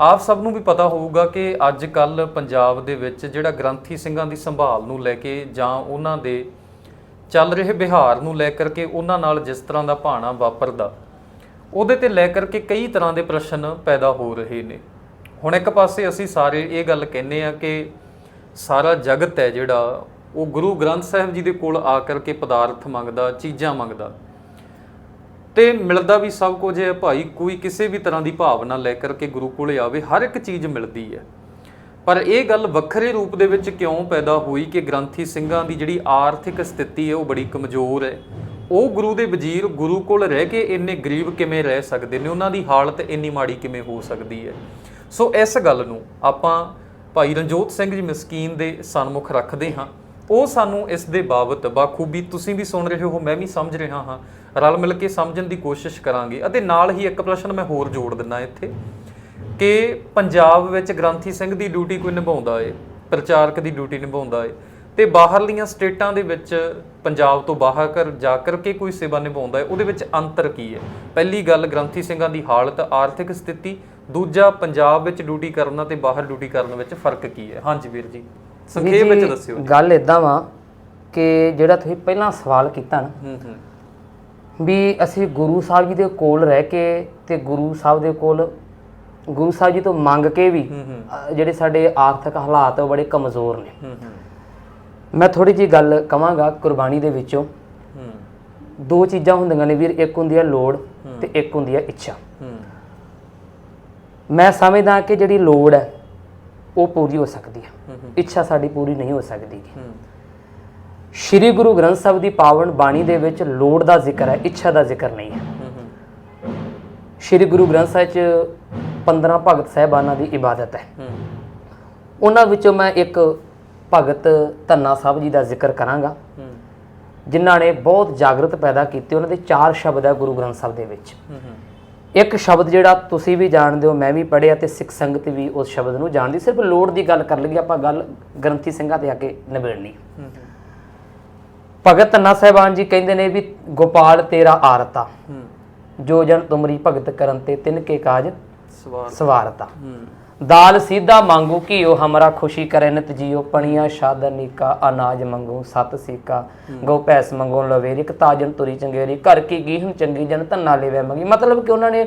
ਆਪ ਸਭ ਨੂੰ ਵੀ ਪਤਾ ਹੋਊਗਾ ਕਿ ਅੱਜ ਕੱਲ ਪੰਜਾਬ ਦੇ ਵਿੱਚ ਜਿਹੜਾ ਗ੍ਰੰਥੀ ਸਿੰਘਾਂ ਦੀ ਸੰਭਾਲ ਨੂੰ ਲੈ ਕੇ ਜਾਂ ਉਹਨਾਂ ਦੇ ਚੱਲ ਰਹੇ ਵਿਹਾਰ ਨੂੰ ਲੈ ਕਰਕੇ ਉਹਨਾਂ ਨਾਲ ਜਿਸ ਤਰ੍ਹਾਂ ਦਾ ਭਾਣਾ ਵਾਪਰਦਾ, ਉਹਦੇ ਤੇ ਲੈ ਕਰਕੇ ਕਈ ਤਰ੍ਹਾਂ ਦੇ ਪ੍ਰਸ਼ਨ ਪੈਦਾ ਹੋ ਰਹੇ ਨੇ। ਹੁਣ ਇੱਕ ਪਾਸੇ ਅਸੀਂ ਸਾਰੇ ਇਹ ਗੱਲ ਕਹਿੰਨੇ ਆ ਕਿ ਸਾਰਾ ਜਗਤ ਹੈ ਜਿਹੜਾ, ਉਹ ਗੁਰੂ ਗ੍ਰੰਥ ਸਾਹਿਬ ਜੀ ਦੇ ਕੋਲ ਆ ਕਰਕੇ ਪਦਾਰਥ ਮੰਗਦਾ, ਚੀਜ਼ਾਂ ਮੰਗਦਾ। ਤੇ ਮਿਲਦਾ ਵੀ ਸਭ ਕੁਝ ਹੈ ਭਾਈ, ਕੋਈ ਕਿਸੇ ਵੀ ਤਰ੍ਹਾਂ ਦੀ ਭਾਵਨਾ ਲੈ ਕਰਕੇ ਗੁਰੂ ਕੋਲੇ ਆਵੇ, ਹਰ ਇੱਕ ਚੀਜ਼ ਮਿਲਦੀ ਹੈ। ਪਰ ਇਹ ਗੱਲ ਵੱਖਰੇ ਰੂਪ ਦੇ ਵਿੱਚ ਕਿਉਂ ਪੈਦਾ ਹੋਈ ਕਿ ਗ੍ਰੰਥੀ ਸਿੰਘਾਂ ਦੀ ਜਿਹੜੀ ਆਰਥਿਕ ਸਥਿਤੀ ਹੈ, ਉਹ ਬੜੀ ਕਮਜ਼ੋਰ ਹੈ? ਉਹ ਗੁਰੂ ਦੇ ਵਜ਼ੀਰ ਗੁਰੂ ਕੋਲ ਰਹਿ ਕੇ ਇੰਨੇ ਗਰੀਬ ਕਿਵੇਂ ਰਹਿ ਸਕਦੇ ਨੇ? ਉਹਨਾਂ ਦੀ ਹਾਲਤ ਇੰਨੀ ਮਾੜੀ ਕਿਵੇਂ ਹੋ ਸਕਦੀ ਹੈ? ਸੋ ਇਸ ਗੱਲ ਨੂੰ ਆਪਾਂ ਭਾਈ ਰਣਜੋਤ ਸਿੰਘ ਜੀ ਮਸਕੀਨ ਦੇ ਸਨਮੁਖ ਰੱਖਦੇ ਹਾਂ। ਉਹ ਸਾਨੂੰ ਇਸ ਦੇ ਬਾਬਤ, ਬਾਖੂਬੀ ਤੁਸੀਂ ਵੀ ਸੁਣ ਰਹੇ ਹੋ, ਮੈਂ ਵੀ ਸਮਝ ਰਿਹਾ ਹਾਂ। ਰਲ ਮਿਲ ਕੇ ਸਮਝਣ ਦੀ ਕੋਸ਼ਿਸ਼ ਕਰਾਂਗੇ। ਅਤੇ ਨਾਲ ਹੀ ਇੱਕ ਪ੍ਰਸ਼ਨ ਮੈਂ ਹੋਰ ਜੋੜ ਦਿੰਦਾ ਇੱਥੇ, ਕਿ ਪੰਜਾਬ ਵਿੱਚ ਗ੍ਰੰਥੀ ਸਿੰਘ ਦੀ ਡਿਊਟੀ ਕੋਈ ਨਿਭਾਉਂਦਾ ਏ, ਪ੍ਰਚਾਰਕ ਦੀ ਡਿਊਟੀ ਨਿਭਾਉਂਦਾ ਏ, ਤੇ ਬਾਹਰਲੀਆਂ ਸਟੇਟਾਂ ਦੇ ਵਿੱਚ ਪੰਜਾਬ ਤੋਂ ਬਾਹਰ ਕਰ ਜਾ ਕਰਕੇ ਕੋਈ ਸੇਵਾ ਨਿਭਾਉਂਦਾ ਏ, ਉਹਦੇ ਵਿੱਚ ਅੰਤਰ ਕੀ ਹੈ ਪਹਿਲੀ ਗੱਲ, ਗ੍ਰੰਥੀ ਸਿੰਘਾਂ ਦੀ ਹਾਲਤ, ਆਰਥਿਕ ਸਥਿਤੀ, ਦੂਜਾ, ਪੰਜਾਬ ਵਿੱਚ ਡਿਊਟੀ ਕਰਨਾ ਤੇ ਬਾਹਰ ਡਿਊਟੀ ਕਰਨ ਵਿੱਚ ਫ਼ਰਕ ਕੀ ਹੈ ਹਾਂਜੀ ਵੀਰ ਜੀ। ਸੰਖੇਪ ਵਿੱਚ ਦੱਸਿਓ ਗੱਲ ਇਦਾਂ ਵਾ ਕਿ ਜਿਹੜਾ ਤੁਸੀਂ ਪਹਿਲਾਂ ਸਵਾਲ ਕੀਤਾ ਨਾ ਹੂੰ ਹੂੰ। ਵੀ ਅਸੀਂ ਗੁਰੂ ਸਾਹਿਬ ਜੀ ਦੇ ਕੋਲ ਰਹਿ ਕੇ ਤੇ ਗੁਰੂ ਸਾਹਿਬ ਦੇ ਕੋਲ ਗੁਰੂ ਸਾਹਿਬ ਜੀ ਤੋਂ ਮੰਗ ਕੇ ਵੀ ਜਿਹੜੇ ਸਾਡੇ ਆਰਥਿਕ ਹਾਲਾਤ ਉਹ ਬੜੇ ਕਮਜ਼ੋਰ ਨੇ। ਮੈਂ ਥੋੜੀ ਜੀ ਗੱਲ ਕਵਾਂਗਾ ਕੁਰਬਾਨੀ ਦੇ ਵਿੱਚੋਂ। ਦੋ ਚੀਜ਼ਾਂ ਹੁੰਦੀਆਂ ਨੇ ਵੀਰ ਇੱਕ ਹੁੰਦੀ ਹੈ ਲੋੜ ਤੇ ਇੱਕ ਹੁੰਦੀ ਹੈ ਇੱਛਾ। ਮੈਂ ਸਮਝਦਾ ਕਿ ਜਿਹੜੀ ਲੋੜ ਹੈ ਉਹ ਪੂਰੀ ਹੋ ਸਕਦੀ ਹੂੰ। ਇੱਛਾ ਸਾਡੀ ਪੂਰੀ ਨਹੀਂ ਹੋ ਸਕਦੀ। ਸ਼੍ਰੀ ਗੁਰੂ ਗ੍ਰੰਥ ਸਾਹਿਬ ਦੀ ਪਾਵਨ ਬਾਣੀ ਦੇ ਵਿੱਚ ਲੋੜ ਦਾ ਜ਼ਿਕਰ ਹੈ ਇੱਛਾ ਦਾ ਜ਼ਿਕਰ ਨਹੀਂ ਹੈ। ਸ਼੍ਰੀ ਗੁਰੂ ਗ੍ਰੰਥ ਸਾਹਿਬ 'ਚ 15 ਭਗਤ ਸਾਹਿਬਾਨਾਂ ਦੀ ਇਬਾਦਤ ਹੈ। ਉਹਨਾਂ ਵਿੱਚੋਂ ਮੈਂ ਇੱਕ ਭਗਤ ਧੰਨਾ ਸਾਹਿਬ ਜੀ ਦਾ ਜ਼ਿਕਰ ਕਰਾਂਗਾ। ਜਿਨ੍ਹਾਂ ਨੇ ਬਹੁਤ ਜਾਗਰਤ ਪੈਦਾ ਕੀਤੀ ਉਹਨਾਂ ਦੇ ਚਾਰ ਸ਼ਬਦ ਹੈ ਗੁਰੂ ਗ੍ਰੰਥ ਸਾਹਿਬ ਦੇ ਵਿੱਚ। ਇੱਕ ਸ਼ਬਦ ਜਿਹੜਾ ਤੁਸੀਂ ਵੀ ਜਾਣਦੇ ਹੋ ਮੈਂ ਵੀ ਪੜ੍ਹਿਆ ਤੇ ਸਿੱਖ ਸੰਗਤ ਵੀ ਉਸ ਸ਼ਬਦ ਨੂੰ ਜਾਣਦੀ। ਸਿਰਫ ਲੋੜ ਦੀ ਗੱਲ ਕਰ ਲਈਏ ਆਪਾਂ ਗੱਲ ਗ੍ਰੰਥੀ ਸਿੰਘਾਂ ਤੇ ਆ ਕੇ ਨਿਬੇੜਨੀ। ਭਗਤ ਧੰਨਾ ਸਾਹਿਬਾਨ ਜੀ ਕਹਿੰਦੇ ਨੇ ਵੀ ਗੋਪਾਲ ਤੇਰਾ ਆਰਤਾ। ਜੋ ਜਨ ਤੁਮਰੀ ਭਗਤ ਕਰਨ ਤੇ ਤਿਨ ਕੇ ਕਾਜ ਸਵਾਰਤਾ। ਹੂੰ। ਦਾਲ ਸੀਧਾ ਮੰਗੂ ਕੀਓ ਹਮਰਾ ਖੁਸ਼ੀ ਕਰੇ ਨਿਤ ਜੀਓ ਪਣੀਆਂ ਸ਼ਾਦਨੀਕਾ ਅਨਾਜ ਮੰਗੂ ਸਤ ਸੀਕਾ। ਗੋ ਪੈਸ ਮੰਗੋ ਲਵੇਰੀ ਇੱਕ ਤਾਜਨ ਤੁਰੀ ਚੰਗੇਰੀ ਘਰ ਕੀ ਗੀਹਨ ਚੰਗੀ ਜਨ ਧੰਨਾ ਲੈਵੇ ਮੰਗੀ। ਮਤਲਬ ਕਿ ਉਹਨਾਂ ਨੇ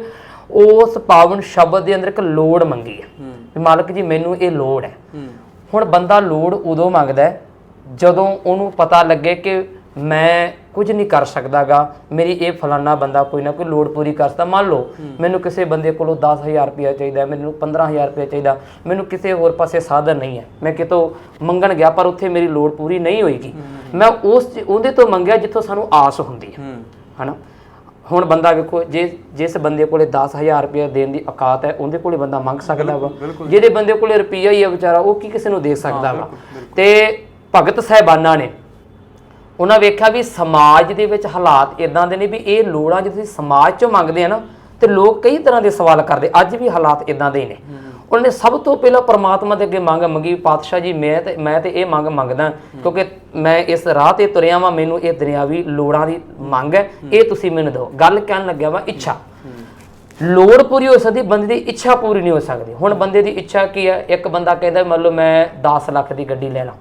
ਉਸ ਪਾਵਨ ਸ਼ਬਦ ਦੇ ਅੰਦਰ ਇੱਕ ਲੋੜ ਮੰਗੀ ਹੈ। ਵੀ ਮਾਲਕ ਜੀ ਮੈਨੂੰ ਇਹ ਲੋੜ ਹੈ। ਹੂੰ। ਹੁਣ ਬੰਦਾ ਲੋੜ ਉਦੋਂ ਮੰਗਦਾ ਹੈ ਜਦੋਂ ਉਹਨੂੰ ਪਤਾ ਲੱਗੇ ਕਿ ਮੈਂ ਕੁਝ ਨਹੀਂ ਕਰ ਸਕਦਾਗਾ। ਮੇਰੀ ਇਹ ਫਲਾਨਾ ਬੰਦਾ ਕੋਈ ਨਾ ਕੋਈ ਲੋੜ ਪੂਰੀ ਕਰ ਸਕਦਾ ਮੰਨ ਲਓ ਮੈਨੂੰ ਕਿਸੇ ਬੰਦੇ ਕੋਲੋਂ 10000 ਰੁਪਇਆ ਚਾਹੀਦਾ ਮੈਨੂੰ 15000 ਰੁਪਇਆ ਚਾਹੀਦਾ ਮੈਨੂੰ ਕਿਸੇ ਹੋਰ ਪਾਸੇ ਸਾਧਨ ਨਹੀਂ ਹੈ। ਮੈਂ ਕਿਤੋਂ ਮੰਗਣ ਗਿਆ ਪਰ ਉੱਥੇ ਮੇਰੀ ਲੋੜ ਪੂਰੀ ਨਹੀਂ ਹੋਏਗੀ। ਮੈਂ ਉਸ ਉਹਦੇ ਤੋਂ ਮੰਗਿਆ ਜਿੱਥੋਂ ਸਾਨੂੰ ਆਸ ਹੁੰਦੀ ਹੈ। ਹਨਾ? ਹੁਣ ਬੰਦਾ ਵੇਖੋ ਜੇ ਜਿਸ ਬੰਦੇ ਕੋਲੇ 10000 ਰੁਪਏ ਦੇਣ ਦੀ ਔਕਾਤ ਹੈ ਉਹਦੇ ਕੋਲੇ ਬੰਦਾ ਮੰਗ ਸਕਦਾ ਵਾ। ਜਿਹਦੇ ਬੰਦੇ ਕੋਲੇ ਰੁਪਈਆ ਹੀ ਹੈ ਵਿਚਾਰਾ ਉਹ ਕੀ ਕਿਸੇ ਨੂੰ ਦੇ ਸਕਦਾ ਵਾ। ਤੇ ਭਗਤ ਸਾਹਿਬਾਨਾਂ ਨੇ ਉਹਨਾਂ ਵੇਖਿਆ ਵੀ ਸਮਾਜ ਦੇ ਵਿੱਚ ਹਾਲਾਤ ਇਦਾਂ ਦੇ ਨੇ ਵੀ ਇਹ ਲੋੜਾਂ ਜੇ ਤੁਸੀਂ ਸਮਾਜ ਚੋਂ ਮੰਗਦੇ ਆ ਨਾ ਤੇ ਲੋਕ ਕਈ ਤਰ੍ਹਾਂ ਦੇ ਸਵਾਲ ਕਰਦੇ ਅੱਜ ਵੀ ਹਾਲਾਤ ਇਦਾਂ ਦੇ ਹੀ ਨੇ। ਉਹਨਾਂ ਨੇ ਸਭ ਤੋਂ ਪਹਿਲਾਂ ਪ੍ਰਮਾਤਮਾ ਦੇ ਅੱਗੇ ਮੰਗ ਮੰਗੀ ਪਾਤਸ਼ਾਹ ਜੀ ਮੈਂ ਤੇ ਮੈਂ ਤੇ ਇਹ ਮੰਗ ਮੰਗਦਾ ਕਿਉਂਕਿ ਮੈਂ ਇਸ ਰਾਹ ਤੇ ਤੁਰਿਆ ਵਾਂ ਮੈਨੂੰ ਇਹ ਦੁਨਿਆਵੀ ਲੋੜਾਂ ਦੀ ਮੰਗ ਹੈ ਇਹ ਤੁਸੀਂ ਮੈਨੂੰ ਦਿਓ। ਗੱਲ ਕਹਿਣ ਲੱਗਿਆ ਵਾ ਇੱਛਾ। ਲੋੜ ਪੂਰੀ ਹੋ ਸਕਦੀ ਬੰਦੇ ਦੀ ਇੱਛਾ ਪੂਰੀ ਨਹੀਂ ਹੋ ਸਕਦੀ। ਹੁਣ ਬੰਦੇ ਦੀ ਇੱਛਾ ਕੀ ਹੈ? ਇੱਕ ਬੰਦਾ ਕਹਿੰਦਾ ਮੰਨ ਲਓ ਮੈਂ 10 ਲੱਖ ਦੀ ਗੱਡੀ ਲੈ ਲਾਂ।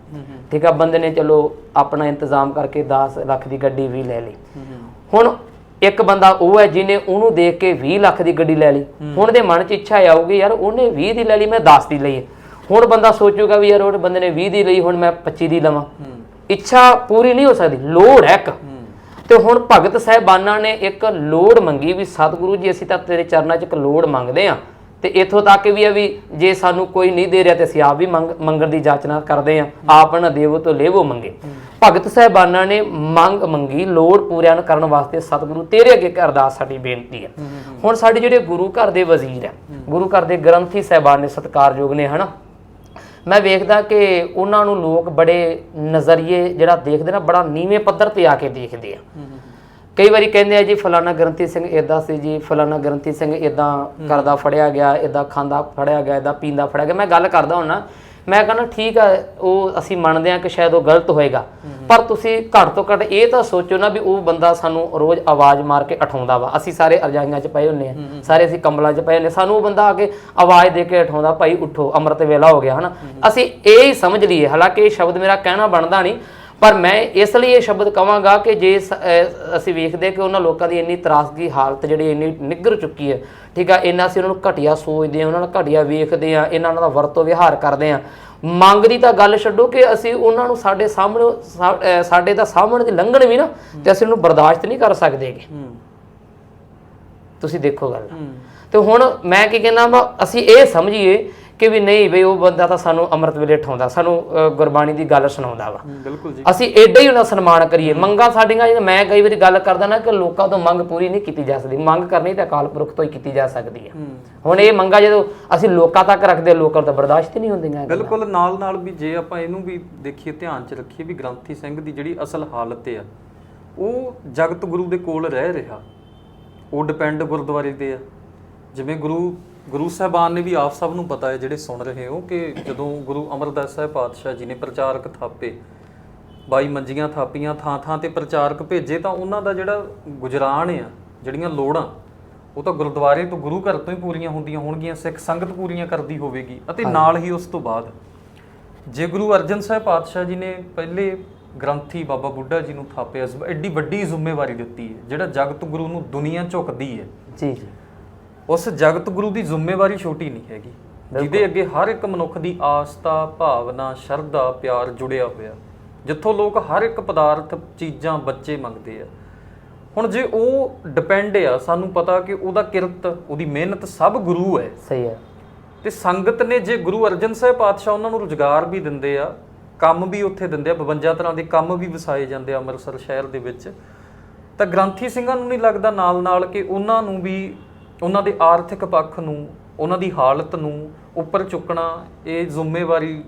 ਠੀਕ ਆ ਬੰਦੇ ਨੇ ਚਲੋ ਆਪਣਾ ਇੰਤਜ਼ਾਮ ਕਰਕੇ 10 ਲੱਖ ਦੀ ਗੱਡੀ ਵੀ ਲੈ ਲਈ। ਹੁਣ ਇੱਕ ਬੰਦਾ ਉਹ ਹੈ ਜਿਹਨੇ ਉਹਨੂੰ ਦੇਖ ਕੇ 20 ਲੱਖ ਦੀ ਗੱਡੀ ਲੈ ਲਈ। ਹੁਣ ਉਹਦੇ ਮਨ 'ਚ ਇੱਛਾ ਆਊਗੀ ਯਾਰ ਉਹਨੇ 20 ਦੀ ਲੈ ਲਈ ਮੈਂ 10 ਦੀ ਲਈ। ਹੁਣ ਬੰਦਾ ਸੋਚੂਗਾ ਵੀ ਯਾਰ ਉਹ ਬੰਦੇ ਨੇ 20 ਦੀ ਲਈ ਹੁਣ ਮੈਂ 25 ਦੀ ਲਵਾਂ। ਇੱਛਾ ਪੂਰੀ ਨਹੀਂ ਹੋ ਸਕਦੀ ਲੋੜ ਹੈ ਇੱਕ। ਤੇ ਹੁਣ ਭਗਤ ਸਾਹਿਬਾਨਾਂ ਨੇ ਇੱਕ ਲੋੜ ਮੰਗੀ ਵੀ ਸਤਿਗੁਰੂ ਜੀ ਅਸੀਂ ਤਾਂ ਤੇਰੇ ਚਰਨਾਂ 'ਚ ਇੱਕ ਲੋੜ ਮੰਗਦੇ ਆ ਤੇ ਇਥੋਂ ਤੱਕ ਵੀ ਆ ਵੀ ਜੇ ਸਾਨੂੰ ਕੋਈ ਨਹੀਂ ਦੇ ਰਿਹਾ ਤੇ ਅਸੀਂ ਆਪ ਵੀ ਮੰਗ ਮੰਗਣ ਦੀ ਜਾਚਨਾ ਕਰਦੇ ਆ ਆਪ ਨਾ ਦੇਵੋ ਤੋਂ ਲੇਵੋ ਮੰਗੇ। ਭਗਤ ਸਾਹਿਬਾਨਾਂ ਨੇ ਮੰਗ ਮੰਗੀ ਲੋੜ ਪੂਰਿਆਂ ਕਰਨ ਵਾਸਤੇ ਸਤਿਗੁਰੂ ਤੇਰੇ ਅੱਗੇ ਅਰਦਾਸ ਸਾਡੀ ਬੇਨਤੀ ਹੈ। ਹੁਣ ਸਾਡੇ ਜਿਹੜੇ ਗੁਰੂ ਘਰ ਦੇ ਵਜ਼ੀਰ ਹੈ ਗੁਰੂ ਘਰ ਦੇ ਗ੍ਰੰਥੀ ਸਾਹਿਬਾਨ ਨੇ ਸਤਿਕਾਰਯੋਗ ਨੇ ਹਨਾ? ਮੈਂ ਵੇਖਦਾ ਕਿ ਉਹਨਾਂ ਨੂੰ ਲੋਕ ਬੜੇ ਨਜ਼ਰੀਏ ਜਿਹੜਾ ਦੇਖਦੇ ਨਾ ਬੜਾ ਨੀਵੇਂ ਪੱਧਰ ਤੇ ਆ ਕੇ ਦੇਖਦੇ ਆ। ਕਈ ਵਾਰੀ ਕਹਿੰਦੇ ਆ ਜੀ ਫਲਾਣਾ ਗ੍ਰੰਥੀ ਸਿੰਘ ਇਦਾਂ ਸੀ ਜੀ ਫਲਾਣਾ ਗ੍ਰੰਥੀ ਸਿੰਘ ਇਦਾਂ ਕਰਦਾ ਫੜਿਆ ਗਿਆ ਇਦਾਂ ਖਾਂਦਾ ਫੜਿਆ ਗਿਆ ਇਦਾਂ ਪੀਂਦਾ ਫੜਿਆ ਗਿਆ। ਮੈਂ ਗੱਲ ਕਰਦਾ ਹੁੰਨਾ ਮੈਂ ਕਹਿੰਦਾ ਠੀਕ ਆ ਉਹ ਅਸੀਂ ਮੰਨਦੇ ਹਾਂ ਕਿ ਸ਼ਾਇਦ ਉਹ ਗਲਤ ਹੋਏਗਾ। ਪਰ ਤੁਸੀਂ ਘੱਟ ਤੋਂ ਘੱਟ ਇਹ ਤਾਂ ਸੋਚੋ ਨਾ ਵੀ ਉਹ ਬੰਦਾ ਸਾਨੂੰ ਰੋਜ਼ ਆਵਾਜ਼ ਮਾਰ ਕੇ ਉਠਾਉਂਦਾ ਵਾ। ਅਸੀਂ ਸਾਰੇ ਅਰਜਾਈਆਂ 'ਚ ਪਏ ਹੁੰਨੇ ਆ ਸਾਰੇ ਅਸੀਂ ਕੰਬਲਾਂ 'ਚ ਪਏ ਹੁੰਨੇ ਸਾਨੂੰ ਉਹ ਬੰਦਾ ਆ ਕੇ ਆਵਾਜ਼ ਦੇ ਕੇ ਉਠਾਉਂਦਾ ਭਾਈ ਉਠੋ ਅੰਮ੍ਰਿਤ ਵੇਲਾ ਹੋ ਗਿਆ ਹਨਾ। ਅਸੀਂ ਇਹ ਹੀ ਸਮਝ ਲਈਏ। ਹਾਲਾਂਕਿ ਇਹ ਸ਼ਬਦ ਮੇਰਾ ਕਹਿਣਾ ਬਣਦਾ ਨਹੀਂ ਪਰ ਮੈਂ ਇਸ ਲਈ ਇਹ ਸ਼ਬਦ ਕਵਾਂਗਾ ਕਿ ਜੇ ਅਸੀਂ ਵੇਖਦੇ ਕਿ ਉਹਨਾਂ ਲੋਕਾਂ ਦੀ ਇੰਨੀ ਤਰਾਸਦੀ ਹਾਲਤ ਜਿਹੜੀ ਇੰਨੀ ਨਿੱਘਰ ਚੁੱਕੀ ਹੈ ਠੀਕ ਆ ਇੰਨਾ ਅਸੀਂ ਉਹਨਾਂ ਨੂੰ ਘਟੀਆ ਸੋਚਦੇ ਆ ਉਹਨਾਂ ਨੂੰ ਘਟੀਆ ਵੇਖਦੇ ਆ ਇਹਨਾਂ ਦਾ ਵਰਤੋਂ ਵਿਹਾਰ ਕਰਦੇ ਆ ਮੰਗ ਦੀ ਤਾਂ ਗੱਲ ਛੱਡੋ ਕਿ ਅਸੀਂ ਉਹਨਾਂ ਨੂੰ ਸਾਡੇ ਸਾਹਮਣੇ ਸਾਡੇ ਤਾਂ ਸਾਹਮਣੇ ਦੀ ਲੰਘਣ ਵੀ ਨਾ ਤੇ ਅਸੀਂ ਉਹਨੂੰ ਬਰਦਾਸ਼ਤ ਨਹੀਂ ਕਰ ਸਕਦੇਗੇ ਤੁਸੀਂ ਦੇਖੋ ਗੱਲ। ਤੇ ਹੁਣ ਮੈਂ ਕੀ ਕਹਿੰਦਾ ਵਾ ਅਸੀਂ ਇਹ ਸਮਝੀਏ ਕਿ ਵੀ ਨਹੀਂ ਬਈ ਉਹ ਬੰਦਾ ਤਾਂ ਸਾਨੂੰ ਅੰਮ੍ਰਿਤ ਵੇਲੇ ਠਾਉਂਦਾ ਸਾਨੂੰ ਗੁਰਬਾਣੀ ਦੀ ਗੱਲ ਸੁਣਾਉਂਦਾ ਵਾ। ਹੂੰ, ਬਿਲਕੁਲ ਜੀ। ਅਸੀਂ ਐਡਾ ਹੀ ਉਹਨਾਂ ਸਨਮਾਨ ਕਰੀਏ। ਮੰਗਾਂ ਸਾਡੀਆਂ ਜਿਵੇਂ ਮੈਂ ਕਈ ਵਾਰੀ ਗੱਲ ਕਰਦਾ ਨਾ ਕਿ ਲੋਕਾਂ ਤੋਂ ਮੰਗ ਪੂਰੀ ਨਹੀਂ ਕੀਤੀ ਜਾ ਸਕਦੀ। ਮੰਗ ਕਰਨੀ ਤਾਂ ਅਕਾਲ ਪੁਰਖ ਤੋਂ ਹੀ ਕੀਤੀ ਜਾ ਸਕਦੀ ਹੈ ਹੂੰ। ਹੁਣ ਇਹ ਮੰਗਾਂ ਜਦੋਂ ਅਸੀਂ ਲੋਕਾਂ ਤੱਕ ਰੱਖਦੇ ਲੋਕਾਂ ਤੋਂ ਬਰਦਾਸ਼ਤ ਹੀ ਨਹੀਂ ਹੁੰਦੀਆਂ ਬਿਲਕੁਲ ਨਾਲ ਨਾਲ ਵੀ ਜੇ ਆਪਾਂ ਇਹਨੂੰ ਵੀ ਦੇਖੀਏ ਧਿਆਨ 'ਚ ਰੱਖੀਏ ਵੀ ਗ੍ਰੰਥੀ ਸਿੰਘ ਦੀ ਜਿਹੜੀ ਅਸਲ ਹਾਲਤ ਆ ਉਹ ਜਗਤ ਗੁਰੂ ਦੇ ਕੋਲ ਰਹਿ ਰਿਹਾ। ਉਹ ਡਿਪੈਂਡ ਗੁਰਦੁਆਰੇ ਤੇ ਆ। ਜਿਵੇਂ ਗੁਰੂ ਗੁਰੂ ਸਾਹਿਬਾਨ ਨੇ ਵੀ ਆਪ ਸਭ ਨੂੰ ਪਤਾ ਹੈ ਜਿਹੜੇ ਸੁਣ ਰਹੇ ਹੋ ਕਿ ਜਦੋਂ ਗੁਰੂ ਅਮਰਦਾਸ ਸਾਹਿਬ ਪਾਤਸ਼ਾਹ ਜੀ ਨੇ ਪ੍ਰਚਾਰਕ ਥਾਪੇ ਬਾਈ ਮੰਜੀਆਂ ਥਾਪੀਆਂ ਥਾਂ ਥਾਂ ਤੇ ਪ੍ਰਚਾਰਕ ਭੇਜੇ ਤਾਂ ਉਹਨਾਂ ਦਾ ਜਿਹੜਾ ਗੁਜਰਾਨ ਆ ਜਿਹੜੀਆਂ ਲੋੜਾਂ ਉਹ ਤਾਂ ਗੁਰਦੁਆਰੇ ਤੋਂ ਗੁਰੂ ਘਰ ਤੋਂ ਹੀ ਪੂਰੀਆਂ ਹੁੰਦੀਆਂ ਹੋਣਗੀਆਂ ਸਿੱਖ ਸੰਗਤ ਪੂਰੀਆਂ ਕਰਦੀ ਹੋਵੇਗੀ ਅਤੇ ਨਾਲ ਹੀ ਉਸ ਤੋਂ ਬਾਅਦ ਜੇ ਗੁਰੂ ਅਰਜਨ ਸਾਹਿਬ ਪਾਤਸ਼ਾਹ ਜੀ ਨੇ ਪਹਿਲੇ ਗ੍ਰੰਥੀ ਬਾਬਾ ਬੁੱਢਾ ਜੀ ਨੂੰ ਥਾਪਿਆ ਐਡੀ ਵੱਡੀ ਜ਼ਿੰਮੇਵਾਰੀ ਦਿੱਤੀ ਹੈ ਜਿਹੜਾ ਜਗਤ ਗੁਰੂ ਨੂੰ ਦੁਨੀਆ ਝੁਕਦੀ ਹੈ। ਜੀ ਜੀ। ਉਸ ਜਗਤ ਗੁਰੂ ਦੀ ਜ਼ਿੰਮੇਵਾਰੀ ਛੋਟੀ ਨਹੀਂ ਹੈਗੀ ਜਿਹਦੇ ਅੱਗੇ ਹਰ ਇੱਕ ਮਨੁੱਖ ਦੀ ਆਸਥਾ ਭਾਵਨਾ ਸ਼ਰਧਾ ਪਿਆਰ ਜੁੜਿਆ ਹੋਇਆ। ਜਿੱਥੋਂ ਲੋਕ ਹਰ ਇੱਕ ਪਦਾਰਥ ਚੀਜ਼ਾਂ ਬੱਚੇ ਮੰਗਦੇ ਆ। ਹੁਣ ਜੇ ਉਹ ਡਿਪੈਂਡ ਆ ਸਾਨੂੰ ਪਤਾ ਕਿ ਉਹਦਾ ਕਿਰਤ ਉਹਦੀ ਮਿਹਨਤ ਸਭ ਗੁਰੂ ਹੈ। ਸਹੀ ਹੈ। ਤੇ ਸੰਗਤ ਨੇ ਜੇ ਗੁਰੂ ਅਰਜਨ ਸਾਹਿਬ ਪਾਤਸ਼ਾਹ ਉਹਨਾਂ ਨੂੰ ਰੁਜ਼ਗਾਰ ਵੀ ਦਿੰਦੇ ਆ ਕੰਮ ਵੀ ਉੱਥੇ ਦਿੰਦੇ ਆ 52 ਤਰ੍ਹਾਂ ਦੇ ਕੰਮ ਵੀ ਵਸਾਏ ਜਾਂਦੇ ਆ ਅੰਮ੍ਰਿਤਸਰ ਸ਼ਹਿਰ ਦੇ ਵਿੱਚ ਤਾਂ ਗ੍ਰੰਥੀ ਸਿੰਘਾਂ ਨੂੰ ਨਹੀਂ ਲੱਗਦਾ ਨਾਲ ਨਾਲ ਕਿ ਉਹਨਾਂ ਨੂੰ ਵੀ ਉਹਨਾਂ ਦੇ ਆਰਥਿਕ ਪੱਖ ਨੂੰ ਉਹਨਾਂ ਦੀ ਹਾਲਤ ਨੂੰ ਉੱਪਰ ਚੁੱਕਣਾ ਇਹ ਜ਼ਿੰਮੇਵਾਰੀ